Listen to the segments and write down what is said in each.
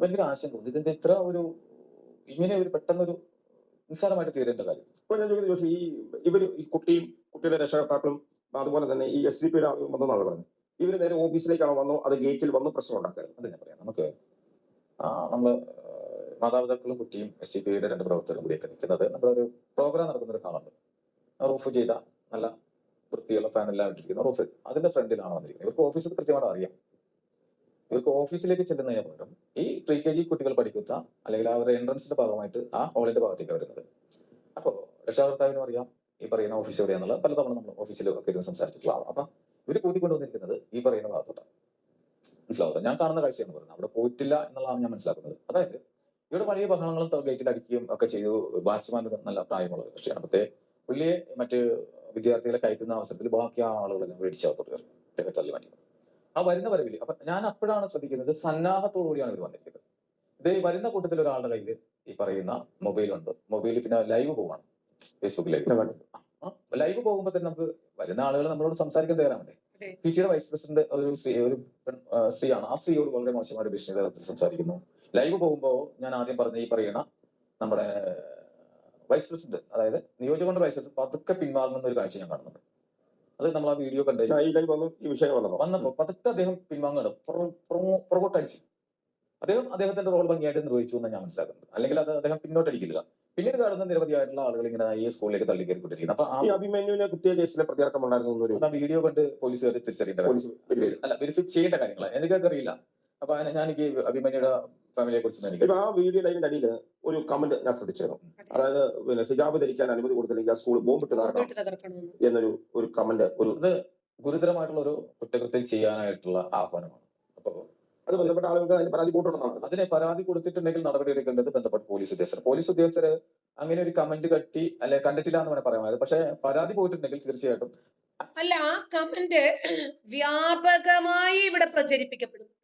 ഭയങ്കര ആശങ്ക ഉണ്ട് ഇതിന്റെ ഇത്ര ഒരു ഇങ്ങനെ ഒരു പെട്ടെന്നൊരു നിസ്സാരമായിട്ട് തീരേണ്ട കാര്യം. ഇപ്പൊ ഞാൻ ചോദിക്കുന്നത് ജോഷി ഈ ഇവർ ഈ കുട്ടിയും കുട്ടിയുടെ രക്ഷകർത്താക്കളും അതുപോലെ തന്നെ ഈ എസ് ഡി പിയുടെ വന്നതാണ് പറഞ്ഞത്. ഇവർ നേരെ ഓഫീസിലേക്കാണോ വന്നോ? അത് ഗേറ്റിൽ വന്ന് പ്രശ്നം ഉണ്ടാക്കരുത് അത് ഞാൻ പറയാം. നമുക്ക് ആ, നമ്മൾ മാതാപിതാക്കളും കുട്ടിയും എസ് ഡി പിയുടെ രണ്ട് പ്രവർത്തകരും കൂടിയൊക്കെ നിൽക്കുന്നത് നമ്മളൊരു പ്രോഗ്രാം നടക്കുന്ന ഒരു കാണുന്നുണ്ട് റൂഫ് ചെയ്ത നല്ല വൃത്തിയുള്ള ഫാനെല്ലാം ഇട്ടിരിക്കുന്ന റൂഫ്. അതിന്റെ ഫ്രണ്ടിലാണ് വന്നിരിക്കുന്നത്. ഇവർക്ക് ഓഫീസിൽ കൃത്യമായിട്ട് അറിയാം. ഇവർക്ക് ഓഫീസിലേക്ക് ചെല്ലുന്നതിന് പകരം ഈ പ്രീ കെ ജി കുട്ടികൾ പഠിക്കുന്ന അല്ലെങ്കിൽ അവരുടെ എൻട്രൻസിന്റെ ഭാഗമായിട്ട് ആ ഹോളിന്റെ ഭാഗത്തേക്ക് വരുന്നത്. അപ്പോൾ രക്ഷാകർത്താവിനും അറിയാം ഈ പറയുന്ന ഓഫീസ് എവിടെയാണെന്നുള്ള പലതവണ നമ്മൾ ഓഫീസിൽ ഒക്കെ ഇരുന്ന് സംസാരിച്ചിട്ടുള്ള ആളാണ് അപ്പൊ ഇവർ കൂട്ടിക്കൊണ്ടുവന്നിരിക്കുന്നത് ഈ പറയുന്ന ഭാഗത്തോട്ടാണ് മനസ്സിലാവുന്നത് ഞാൻ കാണുന്ന കാഴ്ചയാണ് പറയുന്നത്. അവിടെ പോയിട്ടില്ല എന്നുള്ളതാണ് ഞാൻ മനസ്സിലാക്കുന്നത്. അതായത് ഇവിടെ വലിയ ബഹളങ്ങളും ഗേറ്റിൽ അടിക്കുകയും ഒക്കെ ചെയ്തു. ബാച്ച്മാൻ നല്ല പ്രായമുള്ള ഒരു കക്ഷിയാണ്. അപ്പത്തെ പുള്ളിയെ മറ്റ് വിദ്യാർത്ഥികളെ കയറ്റുന്ന അവസരത്തിൽ ബാക്കി ആളുകളെല്ലാം മേടിച്ചകത്തോട്ട് കയറി. ഇദ്ദേഹത്തെ തള്ളി മാറ്റി ആ വരുന്ന വരവിൽ അപ്പൊ ഞാൻ അപ്പോഴാണ് ശ്രദ്ധിക്കുന്നത് സന്നാഹത്തോടു കൂടിയാണ് ഇവർ വന്നിരിക്കുന്നത്. ഇത് ഈ വരുന്ന കൂട്ടത്തിൽ ഒരാളുടെ കയ്യിൽ ഈ പറയുന്ന മൊബൈൽ ഉണ്ട്. മൊബൈലിൽ പിന്നെ ലൈവ് പോവാണ്. ഫേസ്ബുക്ക് ലൈവ് ലൈവ് പോകുമ്പോൾ തന്നെ നമുക്ക് വരുന്ന ആളുകൾ നമ്മളോട് സംസാരിക്കാൻ തയ്യാറാവണ്ടേ? അതെ. പി ടിയുടെ വൈസ് പ്രസിഡന്റ് ഒരു സ്ത്രീ ഒരു സ്ത്രീയാണ്. ആ സ്ത്രീയോട് വളരെ മോശമായിട്ട് ഭീഷണി തരത്തിൽ സംസാരിക്കുന്നു. ലൈവ് പോകുമ്പോൾ ഞാൻ ആദ്യം പറഞ്ഞ ഈ പറയുന്ന നമ്മുടെ വൈസ് പ്രസിഡന്റ് അതായത് നിയോജകമണ്ഡല വൈസ് പ്രസിഡന്റ് പതുക്കെ പിന്മാറുന്ന ഒരു കാഴ്ച ഞാൻ കാണുന്നുണ്ട്. അത് നമ്മൾ ആ വീഡിയോ കണ്ടു ഈ വന്നു ഈ വിഷയം വന്നപ്പോ. വന്നപ്പോ പതുക്കെ അദ്ദേഹം പിൻവാങ്ങുകയാണ്. പുറകോട്ടടിച്ചു. അദ്ദേഹം അദ്ദേഹത്തിന്റെ റോൾ ഭംഗിയായിട്ട് നിർവഹിച്ചു എന്ന് ഞാൻ മനസ്സിലാക്കുന്നത്. അല്ലെങ്കിൽ അത് അദ്ദേഹം പിന്നോട്ടടിക്കില്ല. പിന്നീട് കാണുന്ന നിരവധിയായിട്ടുള്ള ആളുകൾ ഇങ്ങനെ ഈ സ്കൂളിലേക്ക് തള്ളിക്കയറിക്കൊണ്ടിരിക്കുന്നത് അപ്പൊ ഈ അഭിമന്യുവിനെ കുത്തിയ കേസിലെ പ്രതികരണം ഉണ്ടായിരുന്നു ആ വീഡിയോ കണ്ട് പോലീസുകാർ തിരിച്ചറിയേണ്ട അല്ല വെരിഫൈ ചെയ്യേണ്ട കാര്യങ്ങളാണ് എനിക്കത് അറിയില്ല. അപ്പൊ ഞാൻ എനിക്ക് അഭിമന്യുടെ ഫാമിലിയെ കുറിച്ച് ഇപ്പൊ ആ വീഡിയോ ലൈവിന്റെ അടിയിൽ ഒരു കമന്റ് ഞാൻ ശ്രദ്ധിച്ചിരുന്നു അതായത് പിന്നെ ഹിജാബ് ധരിക്കാൻ അനുമതി കൊടുത്തില്ലെങ്കിൽ ആ സ്കൂൾ ബോംബിട്ട് വീട്ടിൽ എന്നൊരു ഒരു കമന്റ് ഒരു ഗുരുതരമായിട്ടുള്ള ഒരു കുറ്റകൃത്യം ചെയ്യാനായിട്ടുള്ള ആഹ്വാനമാണ്. അപ്പോൾ അത് ബന്ധപ്പെട്ട ആളുകൾക്ക് അതിന് പരാതി കൂട്ടണമെന്നാണ്. അതിനെ പരാതി കൊടുത്തിട്ടുണ്ടെങ്കിൽ നടപടി എടുക്കേണ്ടത് ബന്ധപ്പെട്ട പോലീസ് ഉദ്യോഗസ്ഥർ പോലീസ് ഉദ്യോഗസ്ഥര് അങ്ങനെ ഒരു കമന്റ് കട്ടി അല്ലെ കണ്ടിട്ടില്ല എന്ന് വേണേൽ പറയാമായിരുന്നു പക്ഷെ പരാതി പോയിട്ടുണ്ടെങ്കിൽ തീർച്ചയായിട്ടും അല്ല ആ കമന്റ് വ്യാപകമായി ഇവിടെ പ്രചരിപ്പിക്കപ്പെടുന്നു.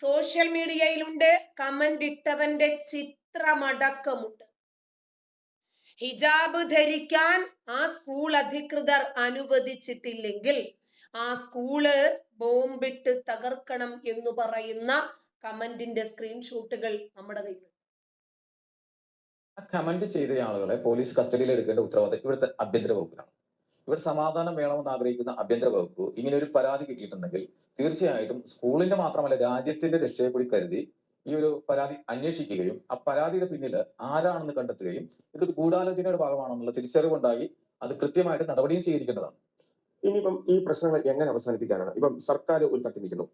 Social മീഡിയയിലുണ്ട് comment ഇട്ടവന്റെ ചിത്രമടക്കമുണ്ട്. ഹിജാബ് ധരിക്കാൻ ആ സ്കൂൾ അധികൃതർ അനുവദിച്ചിട്ടില്ലെങ്കിൽ ആ സ്കൂൾ ബോംബിട്ട് തകർക്കണം എന്ന് പറയുന്ന കമന്റിന്റെ സ്ക്രീൻഷോട്ടുകൾ നമ്മുടെ കയ്യിലുണ്ട്. കമന്റ് ചെയ്ത ആളുകളെ പോലീസ് കസ്റ്റഡിയിൽ എടുക്കേണ്ട ഉത്തരവാദിത്തം ഇവിടുത്തെ ആഭ്യന്തര വകുപ്പിനാണ്. ഇവിടെ സമാധാനം വേണമെന്ന് ആഗ്രഹിക്കുന്ന ആഭ്യന്തര വകുപ്പ് ഇങ്ങനെ ഒരു പരാതി കിട്ടിയിട്ടുണ്ടെങ്കിൽ തീർച്ചയായിട്ടും സ്കൂളിന്റെ മാത്രമല്ല രാജ്യത്തിന്റെ രക്ഷയെ കൂടി കരുതി ഈ ഒരു പരാതി അന്വേഷിക്കുകയും ആ പരാതിയുടെ പിന്നിൽ ആരാണെന്ന് കണ്ടെത്തുകയും ഇതൊരു ഗൂഢാലോചനയുടെ ഭാഗമാണെന്നുള്ള തിരിച്ചറിവുണ്ടായി അത് കൃത്യമായിട്ട് നടപടിയും സ്വീകരിക്കേണ്ടതാണ്. ഇനിയിപ്പം ഈ പ്രശ്നങ്ങൾ എങ്ങനെ അവസാനിപ്പിക്കാനാണ്? ഇപ്പം സർക്കാർ ഒരു തട്ടി നിൽക്കുന്നു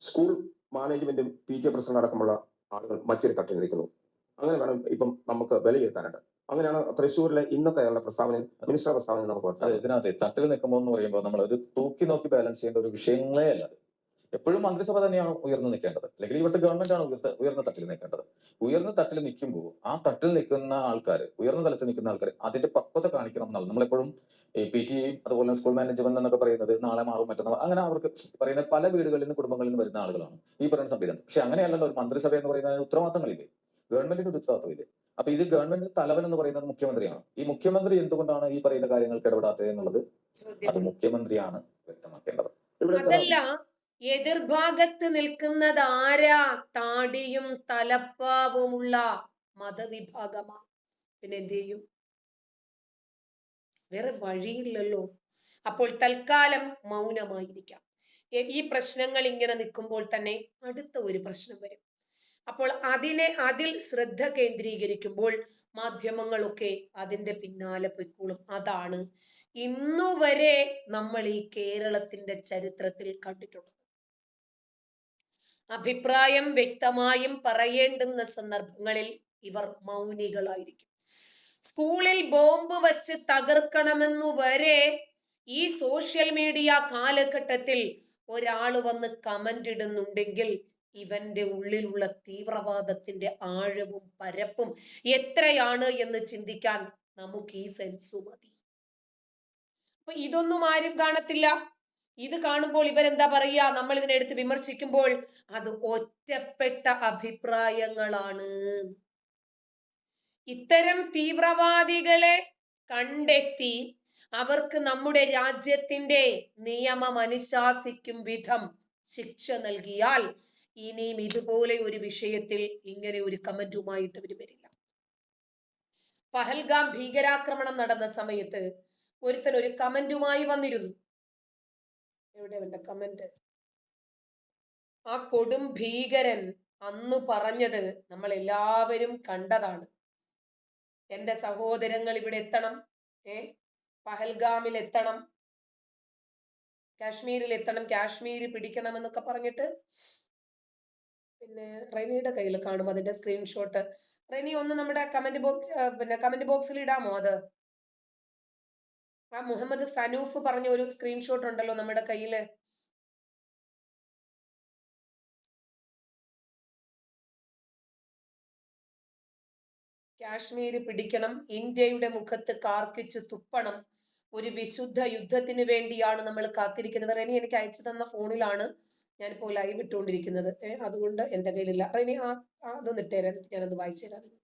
സ്കൂൾ മാനേജ്മെന്റും പി ടി എ അടക്കമുള്ള ആളുകൾ മറ്റൊരു തട്ടി നിൽക്കുന്നു അങ്ങനെ വേണം ഇപ്പം നമുക്ക് വിലയിരുത്താനായിട്ട്. അങ്ങനെയാണ് തൃശ്ശൂരിലെ ഇന്നത്തെ അയാളുടെ പ്രസ്താവന മിനിസ്റ്റർ പ്രസ്താവന നമുക്ക് ഇതിനകത്ത് തട്ടിൽ നിൽക്കുമ്പോൾ എന്ന് പറയുമ്പോൾ നമ്മൾ ഒരു തൂക്കി നോക്കി ബാലൻസ് ചെയ്യേണ്ട ഒരു വിഷയങ്ങളേ അല്ല എപ്പോഴും മന്ത്രിസഭ തന്നെയാണ് ഉയർന്നു നിൽക്കേണ്ടത്. അല്ലെങ്കിൽ ഇവിടുത്തെ ഗവൺമെന്റ് ആണ് ഉയർത്ത ഉയർന്ന തട്ടിൽ നിൽക്കേണ്ടത്. ഉയർന്ന തട്ടിൽ നിൽക്കുമ്പോൾ ആ തട്ടിൽ നിൽക്കുന്ന ആൾക്കാർ ഉയർന്ന തലത്തിൽ നിൽക്കുന്ന ആൾക്കാർ അതിന്റെ പക്വത കാണിക്കണം എന്നാണ്. നമ്മളെപ്പോഴും പി ടി എയും അതുപോലെ സ്കൂൾ മാനേജ്മെന്റ് എന്നൊക്കെ പറയുന്നത് നാളെ മാറും മറ്റന്നാൾ അങ്ങനെ അവർക്ക് പറയുന്ന പല വീടുകളിൽ നിന്ന് കുടുംബങ്ങളിൽ നിന്ന് വരുന്ന ആളുകളാണ് ഈ പറയുന്ന സംവിധാനം. പക്ഷെ അങ്ങനെയല്ലല്ലോ ഒരു മന്ത്രിസഭ എന്ന് പറയുന്നതിന് ഉത്തരവാദിത്തങ്ങളില്ലേ? ഗവൺമെന്റിന്റെ ഒരു ഉത്തരവാദിത്വമില്ലേ അപ്പൊ ഇത് ഗവൺമെന്റിന്റെ തലവൻ എന്ന് പറയുന്നത് മുഖ്യമന്ത്രിയാണ്. ഈ മുഖ്യമന്ത്രി എന്തുകൊണ്ടാണ് ഈ പറയുന്ന കാര്യങ്ങൾക്ക് ഇടപെടാത്തത് എന്നുള്ളത് അത് മുഖ്യമന്ത്രിയാണ് വ്യക്തമാക്കേണ്ടത്. അതല്ല എതിർഭാഗത്ത് നിൽക്കുന്നത് ആരാ? താടിയും തലപ്പാവുമുള്ള മതവിഭാഗമാ. പിന്നെ എന്ത് ചെയ്യും? വേറെ വഴിയില്ലല്ലോ. അപ്പോൾ തൽക്കാലം മൗനമായിരിക്കാം. ഈ പ്രശ്നങ്ങൾ ഇങ്ങനെ നിൽക്കുമ്പോൾ തന്നെ അടുത്ത ഒരു പ്രശ്നം വരും. അപ്പോൾ അതിനെ അതിൽ ശ്രദ്ധ കേന്ദ്രീകരിക്കുമ്പോൾ മാധ്യമങ്ങളൊക്കെ അതിന്റെ പിന്നാലെ പൊയ്ക്കോളും. അതാണ് ഇന്നുവരെ നമ്മൾ ഈ കേരളത്തിന്റെ ചരിത്രത്തിൽ കണ്ടിട്ടുള്ളത്. അഭിപ്രായം വ്യക്തമായും പറയേണ്ടുന്ന സന്ദർഭങ്ങളിൽ ഇവർ മൗനികളായിരിക്കും. സ്കൂളിൽ ബോംബ് വച്ച് തകർക്കണമെന്നു വരെ ഈ സോഷ്യൽ മീഡിയ കാലഘട്ടത്തിൽ ഒരാൾ വന്ന് കമന്റ് ഇടുന്നുണ്ടെങ്കിൽ ഇവന്റെ ഉള്ളിലുള്ള തീവ്രവാദത്തിന്റെ ആഴവും പരപ്പും എത്രയാണ് എന്ന് ചിന്തിക്കാൻ നമുക്ക് ഈ സെൻസു മതി. അപ്പൊ ഇതൊന്നും ആരും കാണത്തില്ല. ഇത് കാണുമ്പോൾ ഇവരെന്താ പറയുക? നമ്മൾ ഇതിനെടുത്ത് വിമർശിക്കുമ്പോൾ അത് ഒറ്റപ്പെട്ട അഭിപ്രായങ്ങളാണ്. ഇത്തരം തീവ്രവാദികളെ കണ്ടെത്തി അവർക്ക് നമ്മുടെ രാജ്യത്തിന്റെ നിയമം അനുശാസിക്കും വിധം ശിക്ഷ നൽകിയാൽ ഇനിയും ഇതുപോലെ ഒരു വിഷയത്തിൽ ഇങ്ങനെ ഒരു കമന്റുമായിട്ട് ഇവർ വരില്ല. പഹൽഗാം ഭീകരാക്രമണം നടന്ന സമയത്ത് ഒരുത്തൻ ഒരു കമന്റുമായി വന്നിരുന്നു. എവിടെ അവന്റെ കമന്റ്? ആ കൊടും ഭീകരൻ അന്ന് പറഞ്ഞത് നമ്മൾ എല്ലാവരും കണ്ടതാണ്. എന്റെ സഹോദരങ്ങൾ ഇവിടെ എത്തണം. ഏ? പഹൽഗാമിൽ എത്തണം. കാശ്മീരിൽ എത്തണം. കാശ്മീര് പിടിക്കണം എന്നൊക്കെ പറഞ്ഞിട്ട് പിന്നെ റെനിയുടെ കയ്യിൽ കാണും അതിന്റെ സ്ക്രീൻഷോട്ട് റെനി ഒന്ന് നമ്മുടെ കമന്റ് ബോക്സ് പിന്നെ കമന്റ് ബോക്സിൽ ഇടാമോ അത്? ആ മുഹമ്മദ് സനൂഫ് പറഞ്ഞ ഒരു സ്ക്രീൻഷോട്ട് ഉണ്ടല്ലോ നമ്മുടെ കയ്യിൽ. കാശ്മീർ പിടിക്കണം ഇന്ത്യയുടെ മുഖത്ത് കാർക്കിച്ച് തുപ്പണം. ഒരു വിശുദ്ധ യുദ്ധത്തിന് വേണ്ടിയാണ് നമ്മൾ കാത്തിരിക്കുന്നത്. റെനി എനിക്ക് അയച്ചു തന്ന ഫോണിലാണ്. ഞാനിപ്പോൾ ലൈവ് ഇട്ടുകൊണ്ടിരിക്കുന്നത് അതുകൊണ്ട് എന്റെ കയ്യിലില്ല. റെനി ആ അതൊന്ന് ഇട്ടേരാ. ഞാനത് വായിച്ചു തരാം നിങ്ങൾക്ക്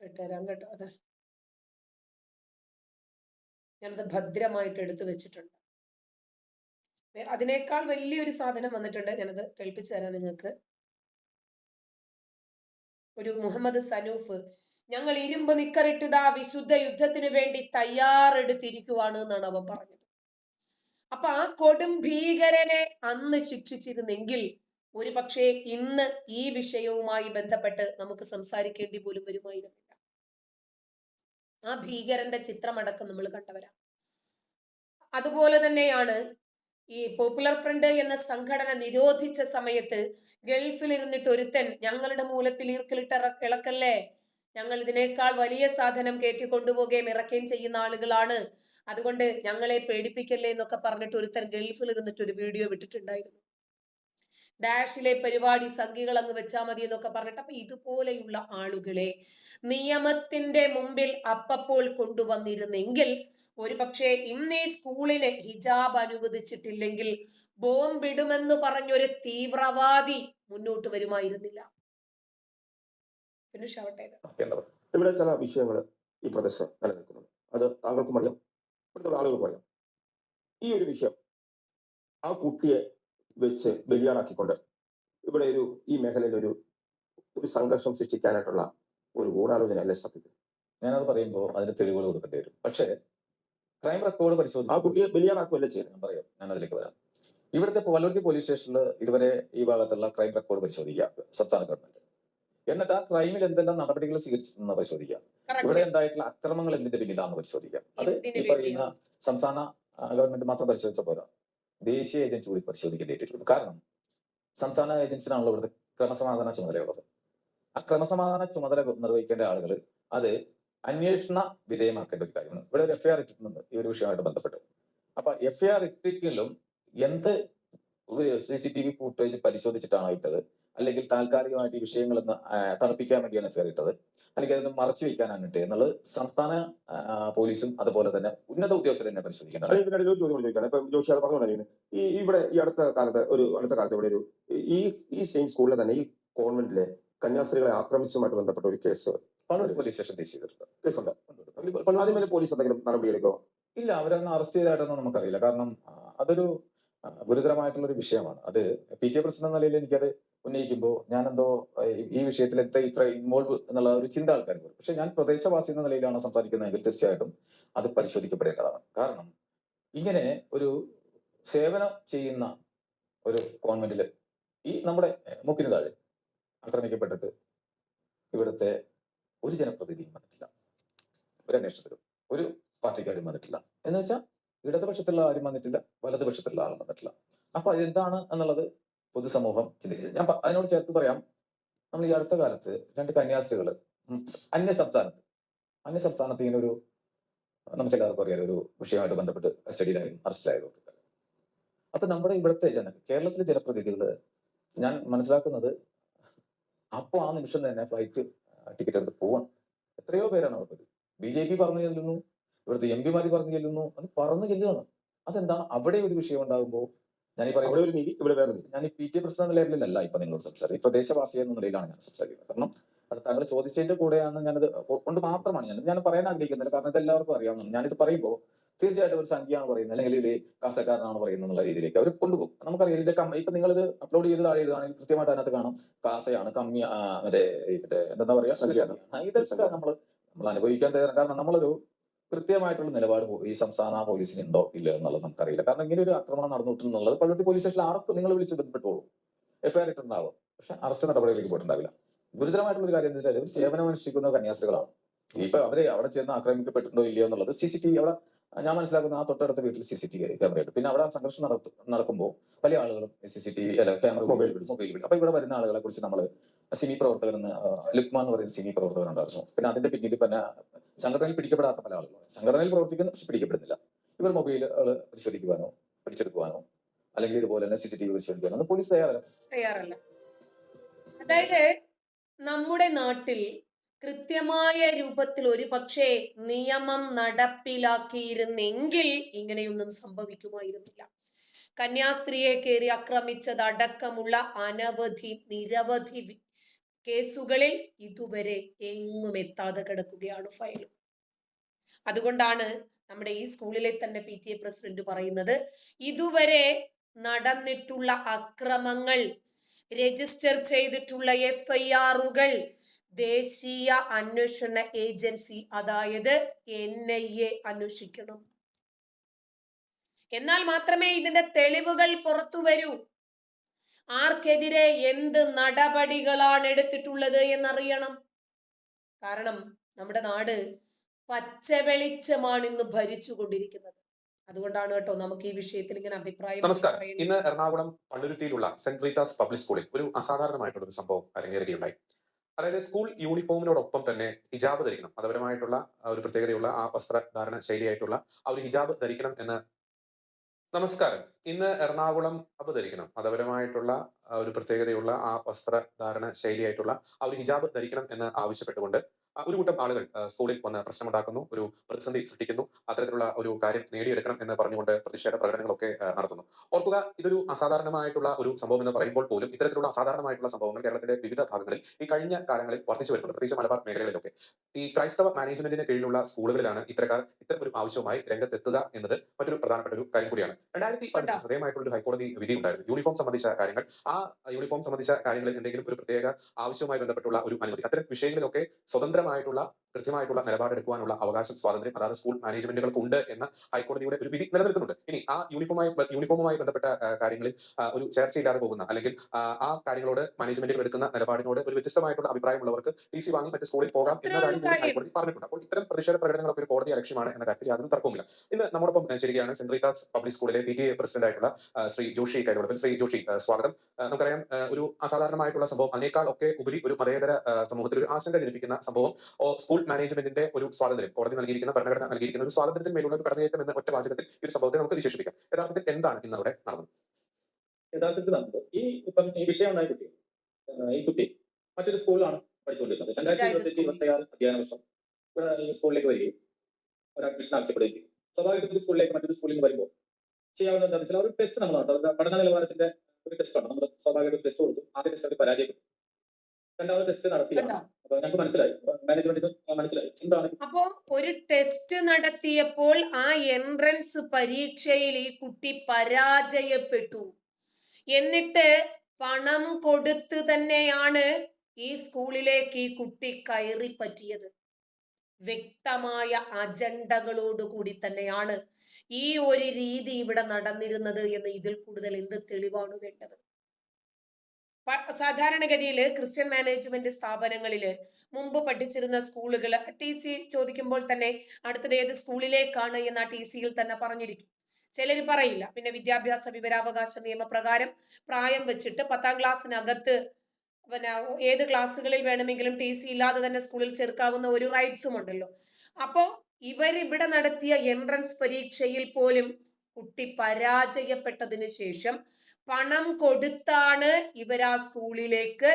ഇട്ടുതരാം കേട്ടോ അതെ. ഞാനത് ഭദ്രമായിട്ട് എടുത്തു വെച്ചിട്ടുണ്ട്. അതിനേക്കാൾ വലിയൊരു സാധനം വന്നിട്ടുണ്ട്. ഞാനത് കേൾപ്പിച്ചു തരാം നിങ്ങൾക്ക് ഒരു മുഹമ്മദ് സനൂഫ് ഞങ്ങൾ ഇരുമ്പ് നിക്കറിട്ടിതാ വിശുദ്ധ യുദ്ധത്തിന് വേണ്ടി തയ്യാറെടുത്തിരിക്കുവാണ് എന്നാണ് അവൻ പറഞ്ഞത്. അപ്പൊ ആ കൊടും ഭീകരനെ അന്ന് ശിക്ഷിച്ചിരുന്നെങ്കിൽ ഒരു പക്ഷേ ഇന്ന് ഈ വിഷയവുമായി ബന്ധപ്പെട്ട് നമുക്ക് സംസാരിക്കേണ്ടി പോലും വരുമായിരുന്നില്ല. ആ ഭീകരന്റെ ചിത്രമടക്കം നമ്മൾ കണ്ടവരാ. അതുപോലെ തന്നെയാണ് ഈ പോപ്പുലർ ഫ്രണ്ട് എന്ന സംഘടന നിരോധിച്ച സമയത്ത് ഗൾഫിൽ ഇരുന്നിട്ട് ഒരുത്തൻ ഞങ്ങളുടെ മൂലത്തിൽ ഈർക്കിലിട്ട ഇളക്കല്ലേ? ഞങ്ങൾ ഇതിനേക്കാൾ വലിയ സാധനം കയറ്റി കൊണ്ടുപോകുകയും ഇറക്കുകയും ചെയ്യുന്ന ആളുകളാണ്. അതുകൊണ്ട് ഞങ്ങളെ പേടിപ്പിക്കല്ലേ എന്നൊക്കെ പറഞ്ഞിട്ട് ഒരുത്തൻ ഗൾഫിൽ ഇരുന്നിട്ട് ഒരു വീഡിയോ വിട്ടിട്ടുണ്ടായിരുന്നു. ഡാഷിലെ പരിപാടി സംഖ്യകൾ അങ്ങ് വെച്ചാൽ മതി എന്നൊക്കെ പറഞ്ഞിട്ട് അപ്പൊ ഇതുപോലെയുള്ള ആളുകളെ നിയമത്തിന്റെ മുമ്പിൽ അപ്പപ്പോൾ കൊണ്ടുവന്നിരുന്നെങ്കിൽ ഒരു പക്ഷേ ഇന്നീ സ്കൂളിന് ഹിജാബ് അനുവദിച്ചിട്ടില്ലെങ്കിൽ ബോംബിടുമെന്ന് പറഞ്ഞൊരു തീവ്രവാദി മുന്നോട്ട് വരുമായിരുന്നില്ല. ഫിനിഷ് ആവട്ടെ ഇത്. ഇവിടെ ചില വിഷയങ്ങൾ ഈ പ്രദേശത്ത് നിലനിൽക്കുന്നുണ്ട്. അത് താങ്കൾക്കും അറിയാം. ഇവിടുത്തെ ആളുകൾക്കും അറിയാം. ഈ ഒരു വിഷയം ആ കുട്ടിയെ വെച്ച് ബലിയാടാക്കിക്കൊണ്ട് ഇവിടെ ഒരു ഈ മേഖലയിൽ ഒരു ഒരു സംഘർഷം സൃഷ്ടിക്കാനായിട്ടുള്ള ഒരു ഗൂഢാലോചന അല്ലേ സത്യത്തിൽ ഞാനത് പറയുമ്പോൾ അതിന് തെളിവുകൾ കൊടുക്കേണ്ടി വരും. പക്ഷേ ക്രൈം റെക്കോർഡ് ആ പരിശോധിച്ചു കുട്ടിയെ ബലിയാടാക്കുകയല്ലേ ചെയ്യുന്നത്? ഞാൻ പറയാം. ഞാൻ അതിലേക്ക് വരാം. ഇവിടുത്തെ വല്ലൂർത്തി പോലീസ് സ്റ്റേഷനിൽ ഇതുവരെ ഈ ഭാഗത്തുള്ള ക്രൈം റെക്കോർഡ് പരിശോധിക്കുക. സംസ്ഥാന ഗവൺമെന്റ് എന്നിട്ട് ആ ക്രൈമിൽ എന്തെല്ലാം നടപടികൾ സ്വീകരിച്ചിട്ടുണ്ടെന്ന് പരിശോധിക്കാം. ഇവിടെ ഉണ്ടായിട്ടുള്ള അക്രമങ്ങൾ എന്തിന്റെ പിന്നിലാണെന്ന് പരിശോധിക്കാം. അത് ഈ പറയുന്ന സംസ്ഥാന ഗവൺമെന്റ് മാത്രം പരിശോധിച്ച പോരാ. ദേശീയ ഏജൻസി കൂടി പരിശോധിക്കേണ്ടിയിട്ടുണ്ട് കാരണം സംസ്ഥാന ഏജൻസിനാണല്ലോ ഇവിടുത്തെ ക്രമസമാധാന ചുമതലയുള്ളത് ആ ക്രമസമാധാന ചുമതല നിർവഹിക്കേണ്ട ആളുകൾ അത് അന്വേഷണ വിധേയമാക്കേണ്ട ഒരു കാര്യമാണ്. ഇവിടെ ഒരു എഫ്ഐആർ ഇട്ടിട്ടുണ്ട്. ഈ ഒരു വിഷയമായിട്ട് ബന്ധപ്പെട്ട്. അപ്പൊ എഫ്ഐആർ ഇട്ടിട്ടിലും എന്ത് ഒരു C C T V footage പരിശോധിച്ചിട്ടാണ് ഇട്ടത്? അല്ലെങ്കിൽ താൽക്കാലികമായിട്ട് ഈ വിഷയങ്ങളൊന്ന് തണുപ്പിക്കാൻ വേണ്ടിയാണ് എഫ്ഐആർ ഇട്ടത് അല്ലെങ്കിൽ അതൊന്ന് മറച്ചു വെക്കാനാണ് ഇട്ടത്. എന്നുള്ളത് സംസ്ഥാന പോലീസും അതുപോലെ തന്നെ ഉന്നത ഉദ്യോഗസ്ഥർ തന്നെ പരിശോധിക്കേണ്ടത് അതിന് ഇതിനിടയിൽ ഒരു ചോദ്യം കൂടി ചോദിക്കുകയാണ് ഇപ്പം ജോഷി അത് പറഞ്ഞുകൊണ്ടിരിക്കുന്നത് ഈ ഇവിടെ ഈ അടുത്ത കാലത്ത് ഒരു അടുത്ത കാലത്ത് ഇവിടെ ഒരു ഈ ഈ സെയിം സ്കൂളിലെ തന്നെ ഈ കോൺവെന്റിലെ കന്യാസ്ത്രീകളെ ആക്രമിച്ചതുമായിട്ട് ബന്ധപ്പെട്ട ഒരു കേസ്. പോലീസ് സ്റ്റേഷൻ കേസുണ്ട്? അതിന്മേലെ പോലീസ് എന്തെങ്കിലും നടപടിയെടുക്കോ ഇല്ല അവരൊന്ന് അറസ്റ്റ് ചെയ്തതായിട്ടൊന്നും നമുക്കറിയില്ല. കാരണം അതൊരു ഗുരുതരമായിട്ടുള്ള ഒരു വിഷയമാണ്. അത് പി ടി എ പ്രസിഡന്റ് എന്ന നിലയിൽ എനിക്കത് ഉന്നയിക്കുമ്പോൾ ഞാനെന്തോ ഈ- വിഷയത്തിൽ എത്ര ഇത്ര ഇൻവോൾവ് എന്നുള്ള ഒരു ചിന്ത ആൾക്കാർക്ക് വരും. പക്ഷെ ഞാൻ പ്രദേശവാസി എന്ന നിലയിലാണ് സംസാരിക്കുന്നതെങ്കിൽ തീർച്ചയായിട്ടും അത് പരിശോധിക്കപ്പെടേണ്ടതാണ്. കാരണം ഇങ്ങനെ ഒരു സേവനം ചെയ്യുന്ന ഒരു കോൺവെന്റിൽ ഈ നമ്മുടെ മുക്കിന് താഴെ ആക്രമിക്കപ്പെട്ടിട്ട് ഇവിടുത്തെ ഒരു ജനപ്രതിനിധിയും വന്നിട്ടില്ല. ഒരു അന്വേഷണത്തിലും ഒരു പാർട്ടിക്കാരും വന്നിട്ടില്ല. എന്ന് വെച്ചാൽ ഇടതുപക്ഷത്തിലുള്ള ആരും വന്നിട്ടില്ല വലതുപക്ഷത്തുള്ള ആളും വന്നിട്ടില്ല. അപ്പൊ അതെന്താണ് എന്നുള്ളത് പൊതുസമൂഹം ഞാൻ അതിനോട് ചേർത്ത് പറയാം. നമ്മൾ ഈ അടുത്ത കാലത്ത് രണ്ട് കന്യാസ്ത്രീകൾ അന്യ സംസ്ഥാനത്ത് അന്യ സംസ്ഥാനത്ത് ഇങ്ങനെ ഒരു നമുക്ക് എല്ലാവർക്കും അറിയാം ഒരു വിഷയമായിട്ട് ബന്ധപ്പെട്ട് കസ്റ്റഡിയിലായിരുന്നു അറസ്റ്റിലായിരുന്നു അപ്പൊ നമ്മുടെ ഇവിടുത്തെ ജന കേരളത്തിലെ ജനപ്രതിനിധികൾ ഞാൻ മനസ്സിലാക്കുന്നത് അപ്പോൾ ആ നിമിഷം തന്നെ ഫ്ലൈറ്റ് ടിക്കറ്റ് എടുത്ത് പോവാണ്. എത്രയോ പേരാണ് അവിടെ ബി ജെ പി പറഞ്ഞു ചെല്ലുന്നു ഇവിടുത്തെ എം പിമാര് പറഞ്ഞു ചെല്ലുന്നു അത് പറഞ്ഞു ചെല്ലുകയാണ് അതെന്താ? അവിടെ ഒരു വിഷയം ഉണ്ടാകുമ്പോൾ ഞാൻ ഈ പറയുന്നത് ഒരു നീതി ഇവിടെ വേറെ ഞാൻ ഈ പി ടി പ്രസിഡന്റ് ലെവലിലല്ല ഇപ്പൊ നിങ്ങളോട് സംസാരിക്കുന്നത് ഇപ്പൊ പ്രദേശവാസി എന്ന നിലയിലാണ് ഞാൻ സംസാരിക്കുന്നത്. കാരണം അത് താങ്കൾ ചോദിച്ചതിന്റെ കൂടെയാണ് ഞാനത് കൊണ്ട് മാത്രമാണ് ഞാൻ ഞാൻ പറയാൻ ആഗ്രഹിക്കുന്നില്ല. കാരണം ഇത് എല്ലാവർക്കും അറിയാവുന്നതാണ്. ഞാനിത് പറയുമ്പോൾ തീർച്ചയായിട്ടും ഒരു സംഖ്യയാണ് പറയുന്നത്. അല്ലെങ്കിൽ ഇത് കാസക്കാരനാണ് പറയുന്നത് എന്നുള്ള രീതിയിലേക്ക് അവർ കൊണ്ടുപോകും. നമുക്കറിയാം ഇതിന്റെ കമ്മി ഇപ്പൊ നിങ്ങളിത് അപ്ലോഡ് ചെയ്ത് താഴെ ഇടുകയാണെങ്കിൽ കൃത്യമായിട്ട് അതിനകത്ത് കാണും കാസയാണ് കമ്മി മറ്റേ എന്താ പറയാ ഇതൊക്കെ നമ്മൾ നമ്മൾ അനുഭവിക്കാൻ തയ്യാറാണ്. കാരണം നമ്മളൊരു കൃത്യമായിട്ടുള്ള നിലപാട് ഈ സംസ്ഥാന പോലീസിന് ഉണ്ടോ ഇല്ലയോ എന്നുള്ളത് നമുക്കറിയില്ല. കാരണം ഇങ്ങനെ ഒരു ആക്രമണം നടന്നിട്ടുണ്ടെന്നുള്ളത് പള്ളുരുത്തി പോലീസ് സ്റ്റേഷനിൽ ആർക്കും നിങ്ങൾ വിളിച്ച് ബന്ധപ്പെട്ടോളൂ. എഫ്ഐആർ ഇട്ടുണ്ടാവും പക്ഷെ അറസ്റ്റ് നടപടികളിലേക്ക് പോയിട്ടുണ്ടാവില്ല. ഗുരുതരമായിട്ടുള്ള ഒരു കാര്യം എന്താ വെച്ചാൽ ഇവർ സേവനം അനുഷ്ഠിക്കുന്ന കന്യാസ്ത്രീകളാണ്. ഇപ്പൊ അവരെ അവിടെ ചെന്ന് ആക്രമിക്കപ്പെട്ടിട്ടുണ്ടോ ഇല്ലയോ എന്നുള്ളത് സി സി ടി വി അവിടെ ഞാൻ മനസ്സിലാക്കുന്ന ആ തൊട്ടടുത്ത വീട്ടിൽ C C T V camera ഉണ്ട് പിന്നെ അവിടെ ആ സംഘർഷം നടത്തു നടക്കുമ്പോൾ പല ആളുകളും സി സി ടി വി അല്ല ക്യാമറ മൊബൈൽ മൊബൈൽ അപ്പൊ ഇവിടെ വരുന്ന ആളുകളെ കുറിച്ച് നമ്മൾ സിമി പ്രവർത്തകർ എന്ന് ലുക്മാൻ എന്ന് പറയുന്ന സിമി പ്രവർത്തകൻ ഉണ്ടായിരുന്നു. പിന്നെ അതിന്റെ പിന്നിൽ പിന്നെ സംഘടനയിൽ പിടിക്കപ്പെടാത്ത പല ആളുകളും. സംഘടനയിൽ പ്രവർത്തിക്കുന്നു പക്ഷെ പിടിക്കപ്പെടുന്നില്ല. ഇവർ മൊബൈലുകൾ പരിശോധിക്കുവാനോ പിടിച്ചെടുക്കുവാനോ അല്ലെങ്കിൽ ഇതുപോലെ തന്നെ സി സി ടി വി പരിശോധിക്കുവാനോ പോലീസ് തയ്യാറല്ല. തയ്യാറല്ല. അതായത് നമ്മുടെ നാട്ടിൽ കൃത്യമായ രൂപത്തിൽ ഒരു പക്ഷേ നിയമം നടപ്പിലാക്കിയിരുന്നെങ്കിൽ ഇങ്ങനെയൊന്നും സംഭവിക്കുമായിരുന്നില്ല. കന്യാസ്ത്രീയെ കയറി ആക്രമിച്ചത് അടക്കമുള്ള അനവധി നിരവധി കേസുകളിൽ ഇതുവരെ എങ്ങും എത്താതെ കിടക്കുകയാണ് ഫയൽ. അതുകൊണ്ടാണ് നമ്മുടെ ഈ സ്കൂളിലെ തന്നെ പി ടി എ പ്രസിഡന്റ് പറയുന്നത് ഇതുവരെ നടന്നിട്ടുള്ള അക്രമങ്ങൾ രജിസ്റ്റർ ചെയ്തിട്ടുള്ള എഫ് ഐ ആറുകൾ ദേശീയ അന്വേഷണ ഏജൻസി അതായത് എൻ ഐ എ അന്വേഷിക്കണം. എന്നാൽ മാത്രമേ ഇതിന്റെ തെളിവുകൾ പുറത്തു വരൂ. ആർക്കെതിരെ എന്ത് നടപടികളാണ് എടുത്തിട്ടുള്ളത് എന്നറിയണം. കാരണം നമ്മുടെ നാട് പച്ചവെളിച്ചമാണ് ഇന്ന് ഭരിച്ചുകൊണ്ടിരിക്കുന്നത്. അതുകൊണ്ടാണ് കേട്ടോ നമുക്ക് ഈ വിഷയത്തിൽ ഇങ്ങനെ അഭിപ്രായം നമസ്കാരം. ഇന്ന് എറണാകുളം പള്ളുരുത്തിയിലുള്ള സെന്റ് റീതാസ് പബ്ലിക് സ്കൂളിൽ ഒരു അസാധാരണമായിട്ടുള്ള ഒരു സംഭവം അരങ്ങേറുകയുണ്ടായി. അതായത് സ്കൂൾ യൂണിഫോമിനോടൊപ്പം തന്നെ ഹിജാബ് ധരിക്കണം. മതപരമായിട്ടുള്ള ഒരു പ്രത്യേകതയുള്ള ആ വസ്ത്രധാരണ ശൈലിയായിട്ടുള്ള ആ ഒരു ഹിജാബ് ധരിക്കണം എന്ന് നമസ്കാരം. ഇന്ന് എറണാകുളം അപധരിക്കണം. മതപരമായിട്ടുള്ള ഒരു പ്രത്യേകതയുള്ള ആ വസ്ത്രധാരണ ശൈലിയായിട്ടുള്ള ആ ഒരു ഹിജാബ് ധരിക്കണം എന്ന് ആവശ്യപ്പെട്ടുകൊണ്ട് ഒരു കൂട്ടം ആളുകൾ സ്കൂളിൽ വന്ന് പ്രശ്നമുണ്ടാക്കുന്നു ഒരു പ്രതിസന്ധി സൃഷ്ടിക്കുന്നു അത്തരത്തിലുള്ള ഒരു കാര്യം നേടിയെടുക്കണം എന്ന് പറഞ്ഞുകൊണ്ട് പ്രതിഷേധ പ്രകടനങ്ങളൊക്കെ നടത്തുന്നു. ഓർക്കുക ഇതൊരു അസാധാരണമായിട്ടുള്ള ഒരു സംഭവം എന്ന് പറയുമ്പോൾ പോലും ഇത്തരത്തിലുള്ള അസാധാരണമായിട്ടുള്ള സംഭവങ്ങൾ കേരളത്തിലെ വിവിധ ഭാഗങ്ങളിൽ ഈ കഴിഞ്ഞ കാലങ്ങളിൽ വർദ്ധിച്ചു വരുന്നുണ്ട്. പ്രത്യേകിച്ച് മലബാർ മേഖലകളിലൊക്കെ. ഈ ക്രൈസ്തവ മാനേജ്മെന്റിന് കീഴിലുള്ള സ്കൂളുകളിലാണ് ഇത്തരക്കാർ ഇത്തരം ഒരു ആവശ്യവുമായി രംഗത്തെത്തുക എന്നത് മറ്റൊരു പ്രധാനപ്പെട്ട ഒരു കാര്യം കൂടിയാണ്. രണ്ടായിരത്തി പതിനെട്ട്. ശ്രദ്ധേയമായിട്ടുള്ള ഒരു ഹൈക്കോടതി വിധി ഉണ്ടായിരുന്നു. യൂണിഫോം സംബന്ധിച്ച കാര്യങ്ങൾ ആ യൂണിഫോം സംബന്ധിച്ച കാര്യങ്ങളിൽ എന്തെങ്കിലും ഒരു പ്രത്യേക ആവശ്യവുമായി ബന്ധപ്പെട്ടുള്ള ഒരു അനുമതി. അത്തരം വിഷയങ്ങളിലൊക്കെ സ്വതന്ത്രമായിട്ടുള്ള കൃത്യമായിട്ടുള്ള നിലപാടെടുക്കുവാനുള്ള അവകാശം സ്വാതന്ത്ര്യം അതായത് സ്കൂൾ മാനേജ്മെന്റുകൾക്ക് ഉണ്ട് എന്ന ഹൈക്കോടതിയുടെ ഒരു വിധി നിലനിൽക്കുന്നുണ്ട്. ഇനി ആ യൂണിഫോമായി യൂണിഫോമുമായി ബന്ധപ്പെട്ട കാര്യങ്ങളിൽ ഒരു ചർച്ചയില്ലാതെ പോകുന്ന അല്ലെങ്കിൽ ആ, കാര്യങ്ങളോട് മാനേജ്മെന്റുകൾ എടുക്കുന്ന നിലപാടിനോട് ഒരു വ്യത്യസ്തമായിട്ടുള്ള അഭിപ്രായമുള്ളവർക്ക് ടി സി വാങ്ങി മറ്റ് സ്കൂളിൽ പോകാം എന്ന ഇത്രയും കാര്യം. ഹൈക്കോടതി പറഞ്ഞിട്ടുണ്ട്. അപ്പോൾ ഇത്തരം പ്രതിഷേധ പ്രകടനങ്ങളൊക്കെ ഒരു കോടതി ലക്ഷ്യമാണ് എന്ന കാര്യത്തിൽ യാതൊരു തർക്കവുമില്ല. ഇന്ന് നമ്മോടൊപ്പം ശരിയാണ് സെന്റ് റീതാസ് പബ്ലിക് സ്കൂളിലെ പി ടി എ പ്രസിഡന്റ് ആയിട്ടുള്ള ശ്രീ ജോഷി കൈരോടത്തിൽ ശ്രീ ജോഷി സ്വാഗതം. നമുക്കറിയാം ഒരു അസാധാരണമായിട്ടുള്ള സംഭവം അതിനേക്കാൾ ഒക്കെ ഉപരി ഒരു മതേതര സമൂഹത്തിൽ ഒരു ആശങ്ക ജനിപ്പിക്കുന്ന സംഭവം ഓ, സ്കൂൾ മാനേജ്മെന്റിന്റെ ഒരു സ്വാതന്ത്ര്യം കോടതി നൽകിയിരിക്കുന്ന ഭരണഘടന നൽകിയിരിക്കുന്ന ഒരു സ്വാതന്ത്ര്യത്തിന് മേലുള്ള ഒരു കടന്നുകയറ്റം എന്ന ഒറ്റ വാചകത്തിൽ ഈ ഒരു സംഭവത്തെ നമുക്ക് വിശേഷിപ്പിക്കാം. യഥാർത്ഥത്തിൽ എന്താണ് ഇന്ന് അവിടെ നടന്നത്? യഥാർത്ഥത്തിൽ നടന്നത് ഈ ഇപ്പം ഈ വിഷയം ഉണ്ടായ കുട്ടി ഈ കുട്ടി മറ്റൊരു സ്കൂളിലാണ് പഠിച്ചുകൊണ്ടിരുന്നത്. രണ്ടായിരത്തി ഇരുപത്തി ഇരുപത്തി ആറ് അധ്യയന വർഷം ഇവിടെ ഈ സ്കൂളിലേക്ക് വരികയും ഒരു അഡ്മിഷൻ ആവശ്യപ്പെടുകയും ചെയ്യും സ്വാഭാവികമായിട്ടും ഒരു സ്കൂളിലേക്ക് മറ്റൊരു സ്കൂളിൽ നിന്ന് വരുമ്പോൾ ചെയ്യാവുന്ന എന്താണെന്ന് വെച്ചാൽ ഒരു ടെസ്റ്റ് നമ്മൾ നടത്തും. പഠന നിലവാരത്തിന്റെ ഒരു ടെസ്റ്റാണ് നമ്മൾ സ്വാഭാവികമായിട്ടും ടെസ്റ്റ് കൊടുക്കും ആദ്യ ടെസ്റ്റ് അവർ പരാജയപ്പെട്ടു. രണ്ടാമത് ടെസ്റ്റ് നടത്തിയാണ് അപ്പൊ ഞങ്ങൾക്ക് മനസ്സിലായി. മാനേജ്മെന്റിന് മനസ്സിലായി. എന്താണ്? അപ്പോ ഒരു ടെസ്റ്റ് നടത്തിയപ്പോൾ ആ എൻട്രൻസ് പരീക്ഷയിൽ ഈ കുട്ടി പരാജയപ്പെട്ടു. എന്നിട്ട് പണം കൊടുത്ത് തന്നെയാണ് ഈ സ്കൂളിലേക്ക് ഈ കുട്ടി കയറി പറ്റിയത്. വ്യക്തമായ അജണ്ടകളോട് കൂടി തന്നെയാണ് ഈ ഒരു രീതി ഇവിടെ നടന്നിരുന്നത് എന്ന് ഇതിൽ കൂടുതൽ എന്ത് തെളിവാണ് വേണ്ടത്? സാധാരണഗതിയിൽ ക്രിസ്ത്യൻ മാനേജ്മെന്റ് സ്ഥാപനങ്ങളിൽ മുമ്പ് പഠിച്ചിരുന്ന സ്കൂളുകൾ ടി സി ചോദിക്കുമ്പോൾ തന്നെ അടുത്തത് ഏത് സ്കൂളിലേക്കാണ് എന്ന ടി സിയിൽ തന്നെ പറഞ്ഞിരിക്കും. ചിലർ പറയില്ല. പിന്നെ വിദ്യാഭ്യാസ വിവരാവകാശ നിയമപ്രകാരം പ്രായം വെച്ചിട്ട് പത്താം ക്ലാസ്സിനകത്ത് പിന്നെ ഏത് ക്ലാസ്സുകളിൽ വേണമെങ്കിലും ടി സി ഇല്ലാതെ തന്നെ സ്കൂളിൽ ചേർക്കാവുന്ന ഒരു റൈറ്റ്സും ഉണ്ടല്ലോ. അപ്പോൾ ഇവരിവിടെ നടത്തിയ എൻട്രൻസ് പരീക്ഷയിൽ പോലും കുട്ടി പരാജയപ്പെട്ടതിന് ശേഷം പണം കൊടുത്താണ് ഇവർ ആ സ്കൂളിലേക്ക്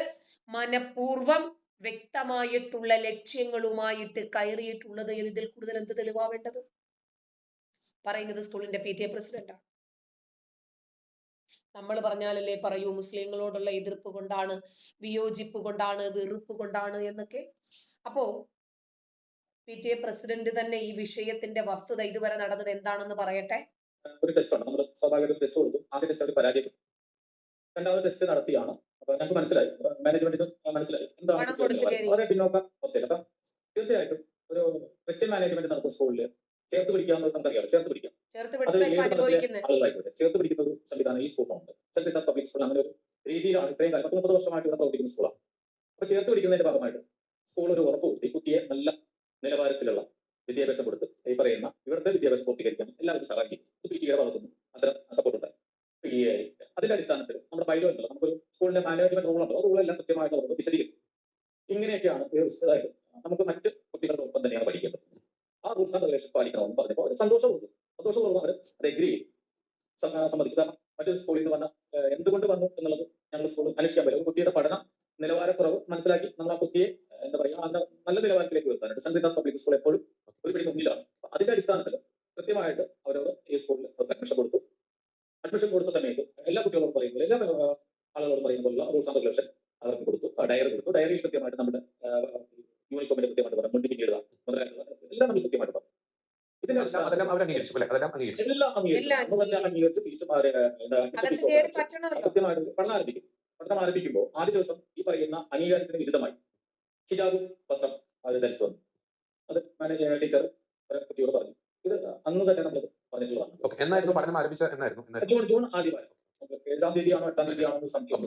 മനഃപൂർവം വ്യക്തമായിട്ടുള്ള ലക്ഷ്യങ്ങളുമായിട്ട് കയറിയിട്ടുള്ളത് ഇതിൽ കൂടുതൽ എന്ത് തെളിവാവേണ്ടത്? പറയുന്നത് സ്കൂളിന്റെ പി ടി എ പ്രസിഡന്റാണ്. നമ്മൾ പറഞ്ഞാലല്ലേ പറയൂ മുസ്ലിങ്ങളോടുള്ള എതിർപ്പ് കൊണ്ടാണ് വിയോജിപ്പ് കൊണ്ടാണ് വെറുപ്പ് കൊണ്ടാണ് എന്നൊക്കെ. അപ്പോ പി ടി എ പ്രസിഡന്റ് തന്നെ ഈ വിഷയത്തിന്റെ വസ്തുത ഇതുവരെ നടന്നത് എന്താണെന്ന് പറയട്ടെ? ഒരു ടെസ്റ്റ് നമ്മൾ സ്വാഭാവികമായിട്ടും ടെസ്റ്റ് കൊടുത്തു. ആദ്യ ടെസ്റ്റ് അവർ പരാജയപ്പെട്ടു. രണ്ടാമത് ടെസ്റ്റ് നടത്തിയാണ്. അപ്പൊ ഞങ്ങൾക്ക് മനസ്സിലായി. മാനേജ്മെന്റിന് മനസ്സിലായി. എന്താണ്. വളരെ പിന്നോക്ക അവസ്ഥയിൽ അപ്പൊ തീർച്ചയായിട്ടും ഒരു ക്രിസ്ത്യൻ മാനേജ്മെന്റ് നടക്കുന്ന സ്കൂളിൽ ചേർത്ത് പിടിക്കാമെന്ന് നമുക്കറിയാം ചേർത്ത് പിടിക്കാം. ചേർത്ത് അത് ആളുകളായിക്കോട്ടെ. പിടിക്കുന്ന ഒരു സംവിധാനം ഈ സ്കൂളാണ് സെന്റ് പീറ്റേഴ്സ് പബ്ലിക് സ്കൂൾ അങ്ങനെ ഒരു രീതിയിലാണ് ഇത്രയും കാലം. പത്ത് മുപ്പത് വർഷമായിട്ട് ഇവിടെ പ്രവർത്തിക്കുന്ന സ്കൂളാണ് അപ്പൊ ചേർത്ത് പിടിക്കുന്നതിന്റെ ഭാഗമായിട്ട് സ്കൂൾ ഒരു ഉറപ്പ് കൂട്ടി. കുട്ടിയെ നല്ല നിലവാരത്തിലുള്ള വിദ്യാഭ്യാസം കൊടുത്ത് ഈ പറയുന്ന ഇവിടുത്തെ വിദ്യാഭ്യാസം പൂർത്തീകരിക്കാൻ എല്ലാവർക്കും സഹായിക്കും. കുട്ടിയുടെ ടിയുടെ ഭാഗത്തുനിന്ന് അത്തരം സപ്പോർട്ട് ഉണ്ടായി. ടി അതിന്റെ അടിസ്ഥാനത്തിൽ നമ്മുടെ ബൈലോ ഉണ്ടല്ലോ. നമുക്കൊരു സ്കൂളിന്റെ മാനേജ്മെന്റ് റൂൾ ഉണ്ടോ റൂളെല്ലാം കൃത്യമായിട്ട് നമുക്ക് വിശദീകരിക്കും. ഇങ്ങനെയൊക്കെയാണ് ഒരു അതായത് നമുക്ക് മറ്റ് കുട്ടികളുടെ ഒപ്പം തന്നെയാണ് പഠിക്കുന്നത്. ആ റൂൾസ് ആൻഡ് റെഗുലേഷൻ പാലിക്കണമെന്ന് പറഞ്ഞപ്പോൾ അവർ സന്തോഷപൂർവം സന്തോഷം അവർ അത് എഗ്രി ചെയ്യും സമ്മതിച്ചു. കാരണം മറ്റൊരു സ്കൂളിൽ നിന്ന് വന്ന എന്തുകൊണ്ട് വന്നു എന്നുള്ളത് ഞങ്ങൾ സ്കൂൾ അന്വേഷിക്കാൻ പറ്റും ഒരു കുട്ടിയുടെ പഠനം നിലവാരക്കുറവ് മനസ്സിലാക്കി നമ്മൾ ആ കുട്ടിയെ എന്താ പറയുക അതിന്റെ നല്ല നിലവാരത്തിലേക്ക് സെന്റ് പീറ്റേഴ്സ് പബ്ലിക് സ്കൂൾ എപ്പോഴും ഒരു പിടി മുന്നിലാണ്. അതിന്റെ അടിസ്ഥാനത്തിൽ കൃത്യമായിട്ട് അവരോട് ഈ സ്കൂളിൽ അഡ്മിഷൻ കൊടുത്തു. അഡ്മിഷൻ കൊടുത്ത സമയത്ത് എല്ലാ കുട്ടികളോടും പറയുമ്പോൾ എല്ലാ ആളുകളോട് പറയുന്ന പോലുള്ള റൂൾസ് ആൻഡ് റെഗുലേഷൻ അവർക്ക് കൊടുത്തു ഡയറി കൊടുത്തു. ഡയറിയിൽ കൃത്യമായിട്ട് നമ്മുടെ യൂണിഫോമിന്റെ കൃത്യമായിട്ട് പറഞ്ഞു. മുണ്ടി പിന്നീട് മുതലായിട്ടുള്ള എല്ലാം നമ്മൾ കൃത്യമായിട്ട് പറഞ്ഞു. അതെല്ലാം അംഗീകരിച്ചു ഫീസും കൃത്യമായിട്ട് ആരംഭിക്കും. പഠനം ആരംഭിക്കുമ്പോൾ ആദ്യ ദിവസം ഈ പറയുന്ന അംഗീകാരത്തിന് വിരുദ്ധമായി ഹിജാബും വസ്ത്രം അവർ ധരിച്ചു വന്നു. അത് മാനേജ് ടീച്ചർ കുട്ടിയോട് പറഞ്ഞു. ഇത് അന്ന് തന്നെ നമ്മൾ പറഞ്ഞിട്ടുള്ളതാണ് ഓക്കെ എന്നായിരുന്നു? പഠനം ആരംഭിച്ച എന്നായിരുന്നു? ജൂൺ ജൂൺ ആദ്യമായി. ഏഴാം തീയതിയാണോ എട്ടാം തീയതിയാണോ സംശയം.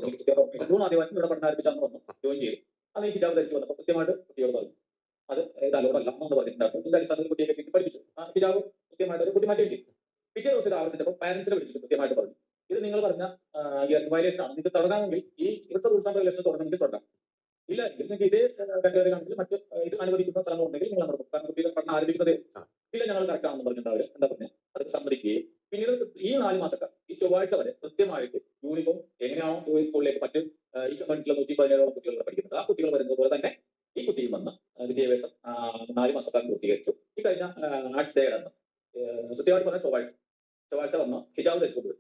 ജൂൺ ആദ്യമായി ഇവിടെ പഠനം ആരംഭിച്ചാന്ന് വന്നു ജോയിൻ ചെയ്തു അത് ഈ ഹിജാബ് ധരിച്ചു വന്നപ്പോൾ കൃത്യമായിട്ട് കുട്ടിയോട് പറഞ്ഞു. അത് ഇത് അലോടല്ല എന്ന് പറഞ്ഞിട്ടുണ്ടായിരുന്നു. ഇതിന്റെ അടിസ്ഥാനത്തിൽ കുട്ടിയെ കെട്ടി പഠിപ്പിച്ചു. ആ ഹിജാബ് കൃത്യമായിട്ട് ഒരു കുട്ടി മാറ്റി കിട്ടി പിറ്റേ ദിവസം ആവർത്തിച്ചപ്പോൾ പാരന്റ്സിനെ വിളിച്ചിട്ട് കൃത്യമായിട്ട് പറഞ്ഞു. ഇത് നിങ്ങൾ പറഞ്ഞ വയലേഷൻ ആണ്. നിങ്ങൾക്ക് തുടങ്ങാമെങ്കിൽ ഈ ഇവിടുത്തെ റൂൾസ് ആൻഡ് റെഗുലേഷൻ തുടങ്ങണമെങ്കിൽ തുടങ്ങാം ഇല്ല നിങ്ങൾക്ക് ഇതേ കാറ്റഗറി ആണെങ്കിൽ മറ്റ് ഇത് അനുവദിക്കുന്ന സ്ഥലങ്ങളുണ്ടെങ്കിൽ നിങ്ങൾ നടക്കും കാരണം കുട്ടിയുടെ പഠനം ആരംഭിക്കുന്നതേ. ഇല്ല ഞങ്ങൾ കറക്റ്റ് ആണെന്ന് അവർ എന്താ പറഞ്ഞത് അത് സമ്മതിക്കുകയും പിന്നീട് ഈ നാല് മാസക്കാർ ഈ ചൊവ്വാഴ്ച വരെ കൃത്യമായിട്ട് യൂണിഫോം എങ്ങനെയാണോ സ്കൂളിലേക്ക് മറ്റ് ഈ കമ്മ്യൂണിറ്റിയിലെ നൂറ്റി പതിനേഴോളം കുട്ടികൾ പഠിക്കുന്നത്. ആ കുട്ടികൾ വരുന്നത് പോലെ തന്നെ ഈ കുട്ടിയും വന്ന് വിദ്യാഭ്യാസം നാല് മാസക്കാർ പൂർത്തീകരിച്ചു. ഈ കഴിഞ്ഞ ആർട്സ് ഡേ ആണ് കൃത്യമായിട്ട് പറഞ്ഞ ചൊവ്വാഴ്ച. ചൊവ്വാഴ്ച വന്ന് ഹിജാബ് ധരിച്ചുകൊണ്ട്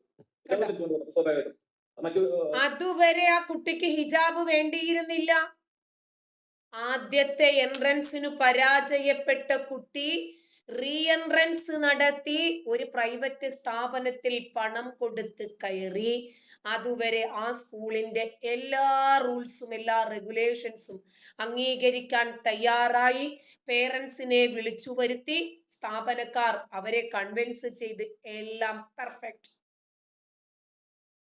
വരും സ്വാഭാവികമായിട്ടും മറ്റു അതുവരെ ആ കുട്ടിക്ക് ഹിജാബ് വേണ്ടിയിരുന്നില്ല. ആദ്യത്തെ എൻട്രൻസിനു പരാജയപ്പെട്ട കുട്ടി റീ എൻട്രൻസ് നടത്തി ഒരു പ്രൈവറ്റ് സ്ഥാപനത്തിൽ പണം കൊടുത്ത് കയറി. അതുവരെ ആ സ്കൂളിന്റെ എല്ലാ റൂൾസും എല്ലാ റെഗുലേഷൻസും അംഗീകരിക്കാൻ തയ്യാറായി. പേരൻസിനെ വിളിച്ചു വരുത്തി. സ്ഥാപനക്കാർ അവരെ കൺവിൻസ് ചെയ്ത് എല്ലാം പെർഫെക്റ്റ്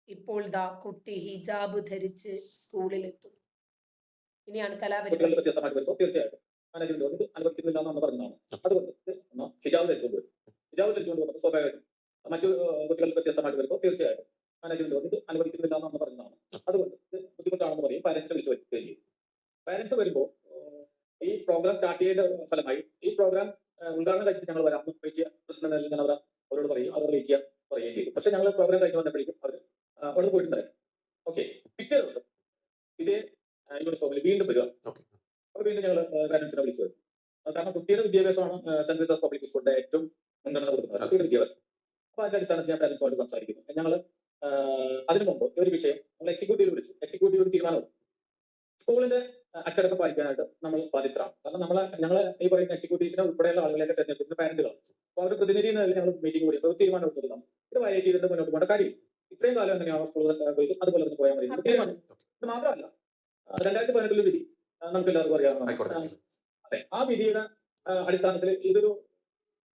ഇപ്പോൾ ദാ കുട്ടി ഹിജാബ് ധരിച്ച് സ്കൂളിലെത്തും ഇനിയാണ് കലാപരിപാടി. തീർച്ചയായിട്ടും. മാനേജ്മെന്റ് വന്നിട്ട് അനുവദിക്കുന്നില്ല എന്ന് പറഞ്ഞതാണ് അതുകൊണ്ട് ഹിജാബ് ധരിച്ചുകൊണ്ട് വരും. ഹിജാബ് ധരിച്ചുകൊണ്ട് വന്നപ്പോൾ സ്വാഭാവികമായിട്ടും മറ്റു കുട്ടികൾ വ്യത്യസ്തമായിട്ട് വരുമ്പോൾ തീർച്ചയായിട്ടും മാനേജ്മെന്റ് വന്നിട്ട് അനുവദിക്കുന്നില്ല എന്ന് പറഞ്ഞതാണ് അതുകൊണ്ട് ബുദ്ധിമുട്ടാണെന്ന് പറയും പാരന്റ്സിനെ വിളിച്ചു വരുത്തുകയും ചെയ്യും. പാരന്റ്സ് വരുമ്പോൾ ഈ പ്രോഗ്രാം സ്റ്റാർട്ട് ചെയ്യേണ്ട ഫലമായി ഈ പ്രോഗ്രാം ഉദ്ഘാടനം കഴിച്ചിട്ട് ഞങ്ങൾ വരാം. പറ്റിയ പ്രശ്നം ഞാൻ അവർ അവരോട് പറയും അവരോട് ചെയ്യാൻ പറയുകയും ചെയ്തു പക്ഷെ ഞങ്ങൾ പ്രോഗ്രാം കഴിഞ്ഞ് വന്നപ്പോഴേക്കും അവർ അവിടെ പോയിട്ടുണ്ടായിരുന്നു. ഓക്കെ പിറ്റേ ദിവസം ഇതേ യൂണിഫോമിൽ വീണ്ടും വരിക. വീണ്ടും ഞങ്ങൾ പാരന്റ്സിനെ വിളിച്ചു വരും കാരണം കുട്ടിയുടെ വിദ്യാഭ്യാസമാണ് സെന്റ് പീറ്റേഴ്സ് പബ്ലിക് സ്കൂളിന്റെ ഏറ്റവും മുൻഗണന കൊടുക്കുന്നത്. കുട്ടിയുടെ വിദ്യാഭ്യാസം. അപ്പൊ അതിന്റെ അടിസ്ഥാനത്തിൽ ഞാൻ പാരന്റ്സുമായിട്ട് സംസാരിക്കുന്നു. ഞങ്ങൾ അതിനു മുമ്പ് ഒരു വിഷയം നമ്മൾ എക്സിക്യൂട്ടീവ് വിളിച്ചു. എക്സിക്യൂട്ടീവ് ഒരു തീരുമാനമുണ്ട് സ്കൂളിന്റെ അച്ചടക്കം പാലിക്കാനായിട്ട് നമ്മൾ ബാധ്യസ്ഥരാണ്. കാരണം നമ്മളെ ഞങ്ങൾ ഈ പറയുന്ന എക്സിക്യൂട്ടീവ്സിനെ ഉൾപ്പെടെയുള്ള ആളുകളെയൊക്കെ തെരഞ്ഞെടുക്കുന്ന പാരന്റുകളാണ് അപ്പൊ അവരുടെ പ്രതിനിധി എന്ന ഞങ്ങൾ മീറ്റിംഗ് കൂടി ഒരു തീരുമാനം എടുത്തിരുന്നു ഇത് വയലേറ്റ് ചെയ്തിട്ട് മുന്നോട്ട് പോകേണ്ട കാര്യം ഇത്രയും കാലം എങ്ങനെയാണോ സ്കൂൾ പോയത്? അതുപോലെ തന്നെ പോയാൽ മതി. തീരുമാനം. ഇത് മാത്രമല്ല രണ്ടായിരത്തി പതിനെട്ടിലും വിധി. നമുക്ക് എല്ലാവർക്കും അറിയാവുന്നതാണ്. അതെ. ആ വിധിയുടെ അടിസ്ഥാനത്തിൽ ഇതൊരു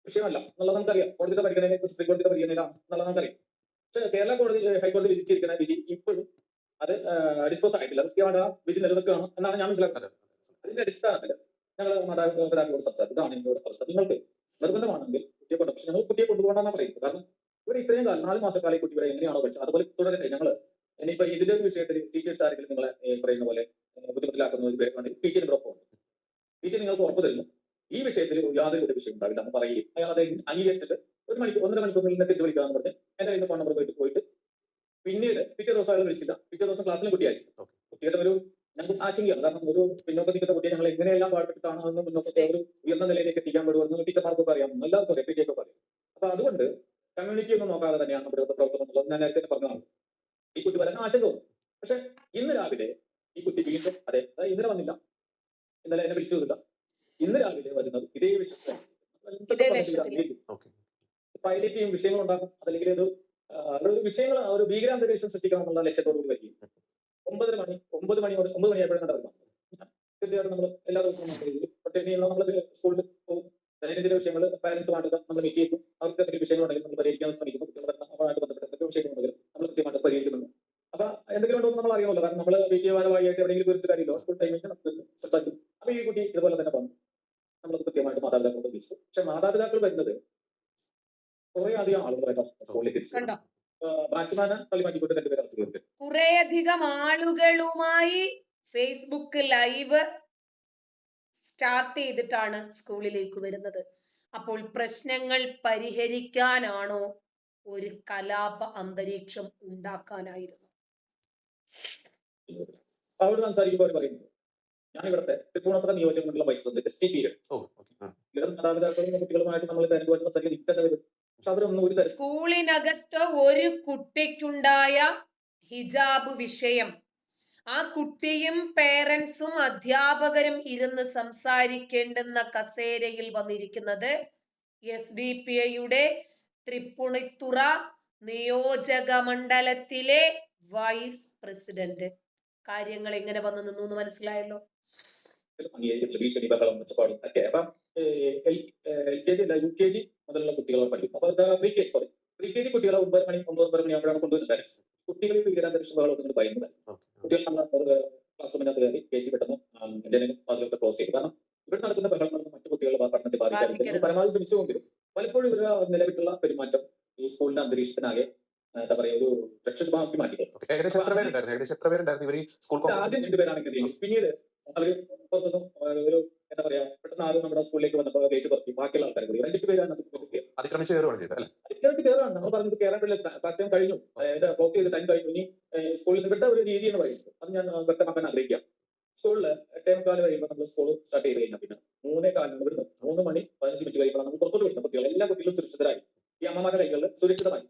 വിഷയമല്ല എന്നുള്ളത് നമുക്കറിയാം. കോടതിയുടെ പരിഗണനയിലെ സുപ്രീം കോടതിയുടെ പരിഗണനയിലാണ് എന്നുള്ളത് നമുക്കറിയാം. പക്ഷേ കേരള കോടതി ഹൈക്കോടതി വിധിച്ചിരിക്കുന്ന വിധി ഇപ്പോഴും അത് ഡിസ്പോസ് ആയിട്ടില്ല. കൃത്യമായിട്ട് ആ വിധി നിലനിൽക്കുകയാണ് എന്നാണ് ഞാൻ മനസ്സിലാക്കുന്നത്. അതിന്റെ അടിസ്ഥാനത്തിൽ ഞങ്ങൾ മാതാപിതാക്കളോട് സംസാരിച്ചു. ഇതാണ് നിങ്ങളുടെ അവസ്ഥ. നിങ്ങൾക്ക് നിർബന്ധമാണെങ്കിൽ കുട്ടിയെ കൊണ്ട് പക്ഷെ ഞങ്ങൾ കുട്ടിയെ കൊണ്ടുപോകണമെന്നാണ് പറയുന്നത്. കാരണം ഇവിടെ ഇത്രയും കാലം നാല് മാസക്കാലം കുട്ടി ഇവിടെ എങ്ങനെയാണോ പഠിച്ചത്? അതുപോലെ തുടരട്ടെ. ഞങ്ങൾ ഇനിയിപ്പോ ഇതിന്റെ ഒരു വിഷയത്തിൽ ടീച്ചേഴ്സ് ആരെങ്കിലും നിങ്ങളെ പറയുന്ന പോലെ ബുദ്ധിമുട്ടിലാക്കുന്ന ഒരു പേരുണ്ടെങ്കിൽ പി ടീച്ചർ നിങ്ങളൊപ്പം ഉണ്ട് ടീച്ചർ നിങ്ങൾക്ക് ഉറപ്പ് തരുന്നു. ഈ വിഷയത്തിൽ യാതൊരു ഒരു വിഷയം ഉണ്ടാവില്ല. എന്ന് പറയുകയും അയാൾ അത് അംഗീകരിച്ചിട്ട് ഒരു മണിക്കൂർ ഒന്നര മണിക്കൂർ എന്നെ തിരിച്ചു വിളിക്കാന്ന് പറഞ്ഞ് എന്റെ കയ്യിൽ ഫോൺ നമ്പർ പോയിട്ട് പോയിട്ട് പിന്നീട് പിറ്റേ ദിവസം അയാൾ വിളിച്ചില്ല. പിറ്റേ ദിവസം ക്ലാസ്സിലും കുട്ടി അയച്ചു. കുട്ടിയുടെ ഒരു ഞങ്ങൾക്ക് ആശങ്കയാണ്. കാരണം ഒരു പിന്നോക്കം നിൽക്കുന്ന കുട്ടിയെ ഞങ്ങൾ എങ്ങനെയെല്ലാം പാടുപെട്ടിട്ടാണ് അന്ന് മുന്നോക്കത്തെ ഒരു ഉയർന്ന നിലയിലേക്ക് എത്തിക്കാൻ പറ്റുമെന്ന് ടീച്ചർമാർക്കൊക്കെ അറിയാം. എല്ലാവർക്കും അറിയാം പി ടിയൊക്കെ പറയും. അപ്പൊ അതുകൊണ്ട് കമ്മ്യൂണിറ്റി ഒന്നും നോക്കാതെ തന്നെയാണ് നമ്മുടെ ഇവിടുത്തെ പ്രവർത്തനം എന്നുള്ളത്. ഞാൻ നേരത്തെ പറഞ്ഞതാണ്. ഈ കുട്ടി വരാൻ ആശങ്ക തോന്നും പക്ഷെ ഇന്ന് രാവിലെ ഈ കുട്ടി വീണ്ടും അതെ അതായത് ഇന്നലെ വന്നില്ല. ഇന്നലെ എന്നെ വിളിച്ചതില്ല ഇന്ന് രാവിലെ വരുന്നത് ഇതേ. ഓക്കെ. പൈലറ്റ് ചെയ്യും വിഷയങ്ങൾ ഉണ്ടാക്കും. അതല്ലെങ്കിൽ ഇത് ആ, ഒരു വിഷയങ്ങൾ ആ ഒരു ഭീകരാന്തരീക്ഷം സൃഷ്ടിക്കണം എന്നുള്ള ലക്ഷ്യത്തോടു കൂടി വരികയും. ഒമ്പതര മണി ഒമ്പത് മണി മുതൽ ഒമ്പത് മണിയായപ്പോഴും കണ്ടു തീർച്ചയായിട്ടും നമ്മൾ എല്ലാ ദിവസവും പ്രത്യേകിച്ച് നമ്മൾ സ്കൂളിൽ പോകും. ദൈനംദിന വിഷയങ്ങൾ പാരന്റ്സുമായിട്ട് നമ്മൾ മീറ്റ് ചെയ്യും അവർക്ക് എന്തെങ്കിലും വിഷയങ്ങളുണ്ടെങ്കിൽ നമ്മൾ പരിഹരിക്കാൻ ശ്രമിക്കുന്നു. കുട്ടികളുടെ അതുമായിട്ട് ബന്ധപ്പെട്ട എന്തൊക്കെ വിഷയങ്ങളുണ്ടെങ്കിലും നമ്മൾ കൃത്യമായിട്ട് പരിഹരിക്കുന്നുണ്ട്. അപ്പൊ എന്തെങ്കിലും ഉണ്ടോ നമ്മൾ അറിയണമല്ലോ. കാരണം നമ്മൾ വീട്ടിൽ ഭാഗമായിട്ട് എവിടെയെങ്കിലും ഒരു കാര്യമില്ല. സ്കൂൾ ടൈമിൽ നമുക്ക് സംസാരിക്കും അപ്പൊ ഈ കുട്ടി ഇതുപോലെ തന്നെ പറഞ്ഞു. നമ്മൾ കൃത്യമായിട്ട് മാതാപിതാക്കളോട് വിളിച്ചു പക്ഷെ മാതാപിതാക്കൾ വരുന്നത് കുറെ അധികം ആളുകളായിട്ടാണ് സ്കൂളിൽ തിരിച്ചു ബാറ്റ്സ്മാനെ തള്ളി മാറ്റിക്കൊണ്ട് രണ്ടുപേരെ കുറേയധികം ആളുകളുമായി ഫേസ്ബുക്ക് ലൈവ് സ്റ്റാർട്ട് ചെയ്തിട്ടാണ് സ്കൂളിലേക്ക് വരുന്നത്. അപ്പോൾ പ്രശ്നങ്ങൾ പരിഹരിക്കാനാണോ ഒരു കലാപ അന്തരീക്ഷം ഉണ്ടാക്കാനായിരുന്നു? അവിടെ സംസാരിക്കുമ്പോൾ അവർ പറയുന്നത് ഞാൻ ഇവിടുത്തെ തൃപ്പൂണിത്തുറ നിയോജകമണ്ഡലം vice president S T P O okay. ഇവരും മാതാപിതാക്കളും കുട്ടികളുമായിട്ട് നമ്മൾ തെരഞ്ഞെടുപ്പ് സംസാരിക്കാൻ നിൽക്കേണ്ട വരും പക്ഷെ അവരൊന്നും ഒരു സ്കൂളിനകത്ത് ഒരു കുട്ടിക്കുണ്ടായ ഹിജാബ് വിഷയം ആ കുട്ടിയും പേരൻസും അധ്യാപകരും ഇരുന്ന് സംസാരിക്കേണ്ടുന്ന കസേരയിൽ വന്നിരിക്കുന്നത് എസ് ഡി പി ഐയുടെ തൃപ്പുണിത്തുറ നിയോജക മണ്ഡലത്തിലെ വൈസ് പ്രസിഡന്റ് കാര്യങ്ങൾ എങ്ങനെ വന്നു നിന്നു എന്ന് മനസ്സിലായല്ലോ? മുതലുള്ള കുട്ടികളെ പഠിക്കും അപ്പൊ pre K sorry pre K G കുട്ടികളെ ഒമ്പത് മണി ഒമ്പത് മണി ആകുമ്പോഴാണ് കൊണ്ടുവരുന്നത് പാരൻസ് കുട്ടികളിൽ ഭീകരാന്തരീക്ഷം ഒന്നും ഭയന്നത് കുട്ടികൾ നമ്മൾ ക്ലാസ് റൂമിനകത്ത് കയറി കയറ്റി പെട്ടെന്ന് ജനങ്ങൾ അതിലൊക്കെ ക്ലോസ് ചെയ്തു കാരണം ഇവിടെ നടക്കുന്ന ബഹളങ്ങളൊന്നും മറ്റു കുട്ടികളുടെ പഠനത്തെ ബാധിക്കാറുണ്ട്. പരമാവധി ശ്രമിച്ചുകൊണ്ടിരും. പലപ്പോഴും ഇവരുടെ നിലവിലുള്ള പെരുമാറ്റം ഈ സ്കൂളിന്റെ അന്തരീക്ഷത്തിനാകെ എന്താ പറയാ ഒരു രക്ഷമാക്കി ഈ സ്കൂൾ ആദ്യം രണ്ടുപേരാണെങ്കിൽ പിന്നീട് അവർ പുറത്തുനിന്നും ഒരു എന്താ പറയാ പെട്ടെന്ന് ആരും നമ്മുടെ സ്കൂളിലേക്ക് വന്നപ്പോൾ ഗേറ്റ് തുറക്കി ബാക്കിയുള്ള ആൾക്കാർ കൂടി. അഞ്ചെട്ട് പേരാണ് അതിൽ കയറിയത്. അതിക്രമിച്ച് കയറുകയാണ് ചെയ്തത് അല്ലെ? കയറാണ് നമ്മൾ പറഞ്ഞത് കയറാൻ ക്ലാസ് കഴിഞ്ഞു. ബ്ലോക്ക് ചെയ്ത് ടൈം കഴിഞ്ഞു. ഇനി സ്കൂളിൽ നിന്ന് ഇവിടുത്തെ ഒരു രീതി എന്ന് പറയുന്നത്. അത് ഞാൻ വ്യക്തമാക്കാൻ ആഗ്രഹിക്കാം സ്കൂളിൽ എട്ടേ മുക്കാൽ കഴിയുമ്പോൾ നമ്മൾ സ്കൂൾ സ്റ്റാർട്ട് ചെയ്ത് കഴിഞ്ഞാൽ പിന്നെ മൂന്നേ കാലിന് ഇവിടുന്ന് മൂന്ന് മണി പതിനഞ്ച് മിനിറ്റ് കഴിയുമ്പോൾ നമ്മൾ പുറത്തോട്ട് വിടുന്ന കുട്ടികൾ എല്ലാ കുട്ടികളും സുരക്ഷിതരായി. ഈ അമ്മമാരുടെ കൈകളിൽ സുരക്ഷിതമായി.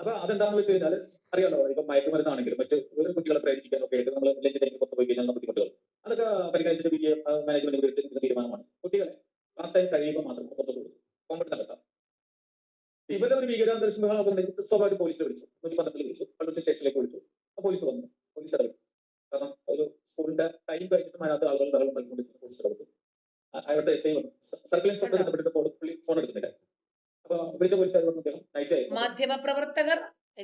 അപ്പൊ അതെന്താണെന്ന് വെച്ച് കഴിഞ്ഞാൽ അറിയാലോ ഇപ്പൊ മയക്കുമരുന്നാണെങ്കിലും മറ്റ് കുട്ടികളെ പ്രേരിപ്പിക്കാൻ ഒക്കെ ആയിട്ട് നമ്മൾ ലഞ്ച് ടൈമിൽ പുറത്ത് പോയി കഴിഞ്ഞാൽ ബുദ്ധിമുട്ടുകൾ. അതൊക്കെ പരിഗണിച്ചിട്ട് വിജയ മാനേജ്മെന്റ് എടുത്തിരുന്ന തീരുമാനമാണ്. കുട്ടികളെ ക്ലാസ് ടൈം കഴിയുമ്പോൾ മാത്രം പുറത്ത് പോകും കോമ്പറ്റ് നടത്താം. ഇവരെ ഒരു ഭീകരാന്തരീക്ഷം ബഹളമൊക്കെ സ്വാഭാവിക പോലീസിനെ വിളിച്ചു. നൂറ്റി പന്ത്രണ്ടിൽ വിളിച്ചു. പള്ളിച്ച സ്റ്റേഷനിലേക്ക് വിളിച്ചു. പോലീസ് വന്നു. പോലീസ് ഇടപെട്ടു. കാരണം ഒരു സ്കൂളിന്റെ ടൈം കഴിഞ്ഞിട്ടും അതിനകത്ത് ആളുകൾ ബഹളം നൽകിക്കൊണ്ടിരിക്കുന്ന പോലീസ് അ- അവിടുത്തെ എസ് ഐ വന്നു സർക്കിൾ ഇൻസ്പെക്ടർ ബന്ധപ്പെട്ടിട്ട് ഫോൺ എടുക്കുന്നില്ല. മാധ്യമപ്രവർത്തകർ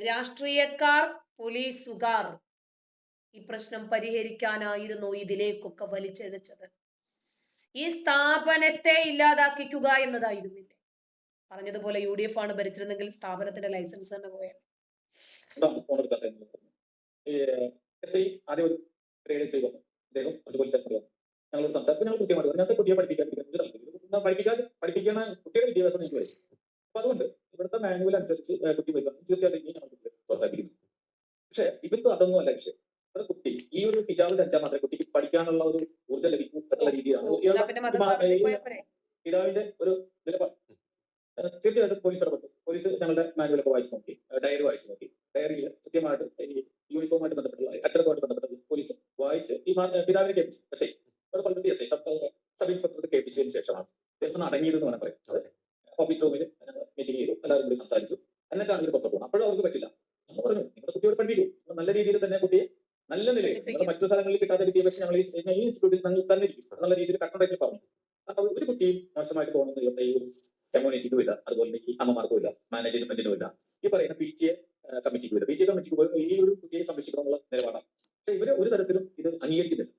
രാഷ്ട്രീയക്കാർ പോലീസുകാർ. ഈ പ്രശ്നം പരിഹരിക്കാനായിരുന്നു ഇതിലേക്കൊക്കെ വലിച്ചെഴിച്ചത്. ഈ സ്ഥാപനത്തെ ഇല്ലാതാക്കിക്കുക എന്നതായിരുന്നില്ലേ പറഞ്ഞതുപോലെ യു ഡി എഫ് ആണ് ഭരിച്ചിരുന്നെങ്കിൽ സ്ഥാപനത്തിന്റെ ലൈസൻസ് തന്നെ പോയാൽ. അദ്ദേഹം പോലീസ് വന്നു ഞങ്ങൾ കൃത്യമായിട്ട് കുട്ടിയെ പഠിപ്പിക്കാൻ പഠിപ്പിക്കാൻ. പഠിപ്പിക്കുന്ന കുട്ടിയുടെ വിദ്യാഭ്യാസം എനിക്ക് വരും അപ്പൊ അതുകൊണ്ട് ഇവിടുത്തെ മാനുവൽ അനുസരിച്ച് കുട്ടി വരുന്നത് തീർച്ചയായിട്ടും ഇനി നമുക്ക് കുട്ടിയെ പ്രോത്സാഹിപ്പിക്കുന്നു പക്ഷെ ഇവർക്ക് അതൊന്നും അല്ല വിഷയം. അത് കുട്ടി ഈ ഒരു ഹിജാബ് ധരിച്ചാൽ മാത്രമേ കുട്ടിക്ക് പഠിക്കാനുള്ള ഒരു ഊർജം ലഭിക്കുന്ന രീതിയാണ് പിതാവിന്റെ ഒരു നിലപാട് തീർച്ചയായിട്ടും പോലീസ് ഇടപെട്ടു പോലീസ് ഞങ്ങളുടെ മാനുവലൊക്കെ വായിച്ചു നോക്കി. ഡയറി വായിച്ചു നോക്കി. ഡയറിയിൽ കൃത്യമായിട്ട് ഈ യൂണിഫോമായിട്ട് ബന്ധപ്പെട്ടുള്ള അച്ചടക്കമായിട്ട് ബന്ധപ്പെട്ട പോലീസ് വായിച്ച് ഈ പിതാവിനെ കേൾപ്പിച്ചു. എസ് ഐ അവിടെ പള്ളിപ്പി എസ് ഐ സബ് ഇൻസ്പെക്ടർക്ക് കേൾപ്പിച്ചതിന് ശേഷമാണ്. ഇദ്ദേഹം അടങ്ങിയതെന്ന് വേണം പറയും അതെ ഓഫീസ് റൂമിൽ മീറ്റിംഗ് ചെയ്തു. എല്ലാവരും കൂടി സംസാരിച്ചു. എന്നിട്ടാണ് ഇവർ പുറത്തു പോകുന്നത്. അപ്പോഴും അവർക്ക് പറ്റില്ല. നമ്മൾ പറഞ്ഞു നിങ്ങളുടെ കുട്ടിയോട് പഠിപ്പിക്കും. നല്ല രീതിയിൽ തന്നെ കുട്ടിയെ നല്ല നിലയിൽ മറ്റു സ്ഥലങ്ങളിൽ കിട്ടാത്ത വിദ്യാഭ്യാസം ഞങ്ങൾ ഈ ഇൻസ്റ്റിറ്റ്യൂട്ടിൽ നിങ്ങൾ തന്നെ ഇരിക്കും. നല്ല രീതിയിൽ കട്ടണ്ടായിട്ട് പറഞ്ഞു. അപ്പോൾ ഒരു കുട്ടിയും മോശമായിട്ട് പോകുന്നത് ഇവിടുത്തെ ഈ ഒരു കമ്മ്യൂണിറ്റിക്കും ഇല്ല. അതുപോലെ തന്നെ ഈ അമ്മമാർക്കും ഇല്ല. മാനേജ്മെന്റിനും ഇല്ല. ഈ പറയുന്ന പി ടി എ കമ്മിറ്റിക്കും ഇല്ല. പി ടി എ കമ്മിറ്റിക്ക് ഈ ഒരു കുട്ടിയെ സംരക്ഷിക്കണമെന്നുള്ള നിലപാടാണ്. പക്ഷെ ഇവർ ഒരു തരത്തിലും ഇത് അംഗീകരിക്കുന്നില്ല.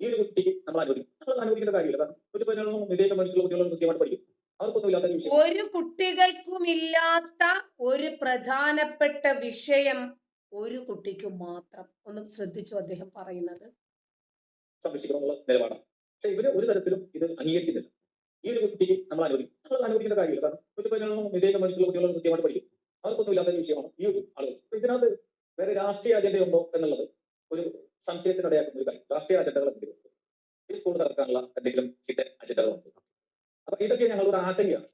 ഈ ഒരു കുട്ടിക്ക് നമ്മൾ അനുവദിക്കും. നമ്മൾ അനുവദിക്കേണ്ട കാര്യമില്ല. കാരണം ഒരു പതിനൊന്നും ഇതേ കമ്മിറ്റിയിലുള്ള കുട്ടികൾ കൃത്യമായിട്ട് പഠിക്കും ഒരു വിഷയം. ഒരു കുട്ടികൾക്കും ഇല്ലാത്ത ഒരു പ്രധാനപ്പെട്ട വിഷയം ഒരു കുട്ടിക്കും മാത്രം. ഒന്ന് ശ്രദ്ധിച്ചു അദ്ദേഹം പറയുന്നത്? സംരക്ഷിക്കണമെന്നുള്ള നിലപാടാണ്. പക്ഷെ ഇവർ ഒരു തരത്തിലും ഇത് അംഗീകരിക്കുന്നില്ല. ഈ ഒരു കുട്ടിക്ക് നമ്മൾ അനുവദിക്കും. നമ്മൾ അനുവദിക്കേണ്ട കാര്യമില്ല. കാരണം പതിനൊന്നും ഇതേ കമ്മ്യൂണിറ്റിയിലുള്ള കുട്ടികൾ കൃത്യമായിട്ട് പഠിക്കും. അവർക്കൊന്നും ഇല്ലാത്ത ഒരു വിഷയമാണ് ഈ ഒരു ആളുകൾ. ഇതിനകത്ത് വേറെ രാഷ്ട്രീയ അജണ്ടയുണ്ടോ എന്നുള്ളത് ഒരു സംശയത്തിനിടയാക്കുന്ന ഒരു കാര്യം. രാഷ്ട്രീയ അജണ്ടകൾ എന്തെങ്കിലും? ഈ സ്കൂൾ തകർക്കാനുള്ള എന്തെങ്കിലും ഹിറ്റ് അജണ്ടകളുണ്ട് ഇതൊക്കെ ഞങ്ങളുടെ ആശങ്കയാണ്.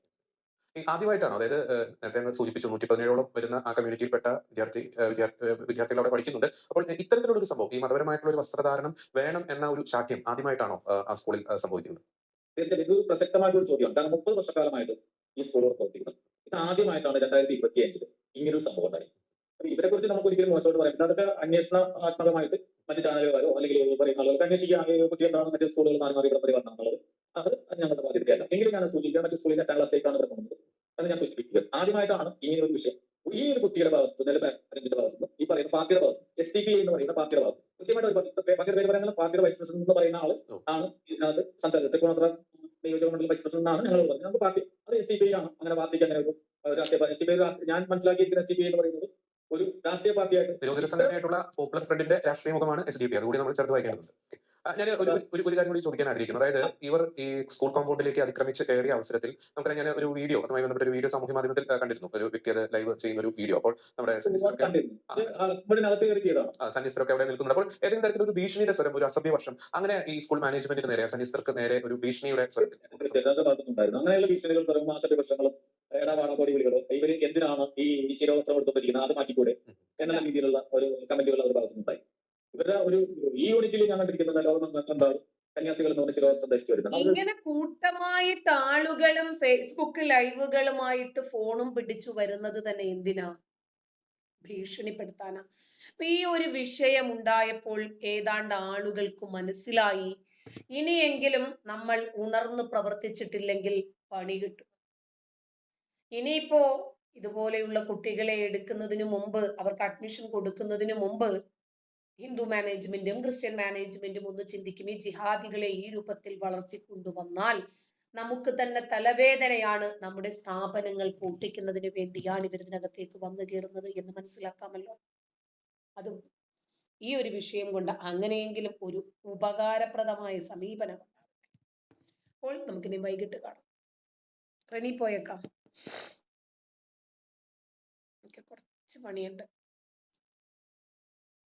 ആദ്യമായിട്ടാണ്? അതായത് നേരത്തെ സൂചിപ്പിച്ചു നൂറ്റി പതിനേഴോളം വരുന്ന ആ കമ്മ്യൂണിറ്റിയിൽപ്പെട്ട വിദ്യാർത്ഥി വിദ്യാർത്ഥികൾ അവിടെ പഠിക്കുന്നുണ്ട്. അപ്പോൾ ഇത്തരത്തിലുള്ള ഒരു സംഭവം ഈ മതപരമായിട്ടുള്ള ഒരു വസ്ത്രധാരണം വേണം എന്ന ഒരു ശാഠ്യം ആദ്യമായിട്ടാണോ ആ സ്കൂളിൽ സംഭവിക്കുന്നത്? തീർച്ചയായിട്ടും ഇതൊരു പ്രസക്തമായിട്ടുള്ള ഒരു ചോദ്യം കാരണം മുപ്പത് വർഷക്കാലമായിട്ട് ഈ സ്കൂളുകൾ പ്രവർത്തിക്കുന്നത്. ഇത് ആദ്യമായിട്ടാണ് രണ്ടായിരത്തി ഇരുപത്തി അഞ്ചിൽ ഒരു സംഭവം ഉണ്ടായി അപ്പൊ ഇവരെ കുറിച്ച് നമുക്ക് ഒരിക്കലും മോശമായിട്ട് പറയാം അതൊക്കെ അന്വേഷണാത്മകമായിട്ട് മറ്റു ചാനലുകളോ അല്ലെങ്കിൽ പറയുന്ന ആളുകൾക്ക് അന്വേഷിക്കാൻ കുട്ടി എന്താണ് മറ്റേ സ്കൂളുകൾ മാറി മാറി ഇവിടെ പരിവർത്തനം എന്നുള്ളത് അത് ഞങ്ങളുടെ ബാധ്യതയല്ല എങ്കിലും ഞാൻ സൂചിപ്പിക്കുക മറ്റു സ്കൂളിൽ എട്ടാം ക്ലാസ്സിലേക്കാണ് ഇവിടെ പോകുന്നത്. അത് ഞാൻ സൂചിപ്പിക്കുക ആദ്യമായിട്ടാണ് ഇങ്ങനെ ഒരു വിഷയം. ഈ ഒരു കുട്ടിയുടെ ഭാഗത്ത് നിലപാടിന്റെ ഭാഗത്ത് ഈ പറയുന്ന പാർട്ടിയുടെ ഭാഗത്ത് എസ് ടി പി എന്ന് പറയുന്ന പാർട്ടിയുടെ ഭാഗത്ത് കൃത്യമായിട്ട് ഒരു പാർട്ടിയുടെ പേര് പറയുന്നത് പാർട്ടിയുടെ വൈസ് പ്രസിഡന്റ് എന്ന് പറയുന്ന ആൾ ആണ് ഇതിനകത്ത് സംസാരിച്ചത്. തൃക്കോണത്ര നിയോജക മണ്ഡലം വൈസ് പ്രസിഡന്റ് ആണ് ഞങ്ങൾ പറഞ്ഞത്. നമുക്ക് പാർട്ടി അത് എസ് ടി പി ആണ്. അങ്ങനെ പാർട്ടിക്ക് അങ്ങനെ ഒരു രാഷ്ട്രീയ എസ് ടി പി ഞാൻ മനസ്സിലാക്കിയിരിക്കുന്ന എസ് ടി പി എന്ന് പറയുന്നത് ഒരു രാഷ്ട്രീയ പാർട്ടിയായിട്ട് സംഘടനയായിട്ടുള്ള പോപ്പുലർ ഫ്രണ്ടിന്റെ രാഷ്ട്രീയ മുഖമാണ് എസ് ഡി പി അതുകൂടി നമ്മൾ ചേർത്ത് വായിക്കേണ്ടതുണ്ട് ഞാൻ ഒരു ഒരു കാര്യം കൂടി ചോദിക്കാൻ ആഗ്രഹിക്കുന്നു. അതായത് ഇവർ ഈ സ്കൂൾ കോമ്പൗണ്ടിലേക്ക് അതിക്രമിച്ച് കയറിയ അവസരത്തിൽ നമുക്കറിയാം ഞാൻ ഒരു വീഡിയോ അതുമായി ബന്ധപ്പെട്ട ഒരു വീഡിയോ സമൂഹ മാധ്യമത്തിൽ കണ്ടിരുന്നു. ഒരു വ്യക്തി അത് ലൈവ് ചെയ്യുന്ന ഒരു വീഡിയോ. അപ്പോൾ നമ്മുടെ ആ, അവിടെ നിൽക്കുന്നുണ്ട്. അപ്പോൾ ഏതെങ്കിലും തരത്തിലൊരു ഭീഷണിയുടെ സ്വരം ഒരു അസഭ്യ വർഷം അങ്ങനെ ഈ സ്കൂൾ മാനേജ്മെന്റിന് നേരെ സന്യസ്തർക്ക് നേരെ ഒരു ഭീഷണിയുടെ സ്വരം അങ്ങനെയുള്ള ഭീഷണികൾ പ്രശ്നങ്ങളും ഏടാപാടക്കോടി വിളികളും ഇവർ എന്തിനാണ് ഈ ശിരോവസ്ത്രം എടുത്തുകൊണ്ടിരിക്കുന്നത് അത് മാറ്റിക്കൂടെ? എന്നുള്ള രീതിയിലുള്ള ഒരു കമന്റുകൾ അവർ ഭാഗത്തുനിന്നുണ്ടായി ഇവരുടെ ഒരു ഈ യൂണിറ്റിൽ ഞാൻ കണ്ടിരിക്കുന്ന ലോകം ഇങ്ങനെ കൂട്ടമായിട്ട് ആളുകളും ഫേസ്ബുക്ക് ലൈവുകളുമായിട്ട് ഫോണും പിടിച്ചു വരുന്നത് തന്നെ എന്തിനാ? ഭീഷണിപ്പെടുത്താനാ. അപ്പൊ ഈ ഒരു വിഷയം ഉണ്ടായപ്പോൾ ഏതാണ്ട് ആളുകൾക്ക് മനസ്സിലായി. ഇനിയെങ്കിലും നമ്മൾ ഉണർന്ന് പ്രവർത്തിച്ചിട്ടില്ലെങ്കിൽ പണി കിട്ടും. ഇനിയിപ്പോ ഇതുപോലെയുള്ള കുട്ടികളെ എടുക്കുന്നതിനു മുമ്പ് അവർക്ക് അഡ്മിഷൻ കൊടുക്കുന്നതിനു മുമ്പ് ഹിന്ദു മാനേജ്മെന്റും ക്രിസ്ത്യൻ മാനേജ്മെന്റും ഒന്ന് ചിന്തിക്കും. ഈ ജിഹാദികളെ ഈ രൂപത്തിൽ വളർത്തിക്കൊണ്ടുവന്നാൽ നമുക്ക് തന്നെ തലവേദനയാണ് നമ്മുടെ സ്ഥാപനങ്ങൾ പൂട്ടിക്കുന്നതിന് വേണ്ടിയാണ് ഇവർ ഇതിനകത്തേക്ക് വന്നു കയറുന്നത് എന്ന് മനസ്സിലാക്കാമല്ലോ? അതും ഈ ഒരു വിഷയം കൊണ്ട് അങ്ങനെയെങ്കിലും ഒരു ഉപകാരപ്രദമായ സമീപനം അപ്പോൾ നമുക്കിനി വൈകിട്ട് കാണാം. റെനി പോയേക്കാം. എനിക്ക് കുറച്ച് പണിയുണ്ട്.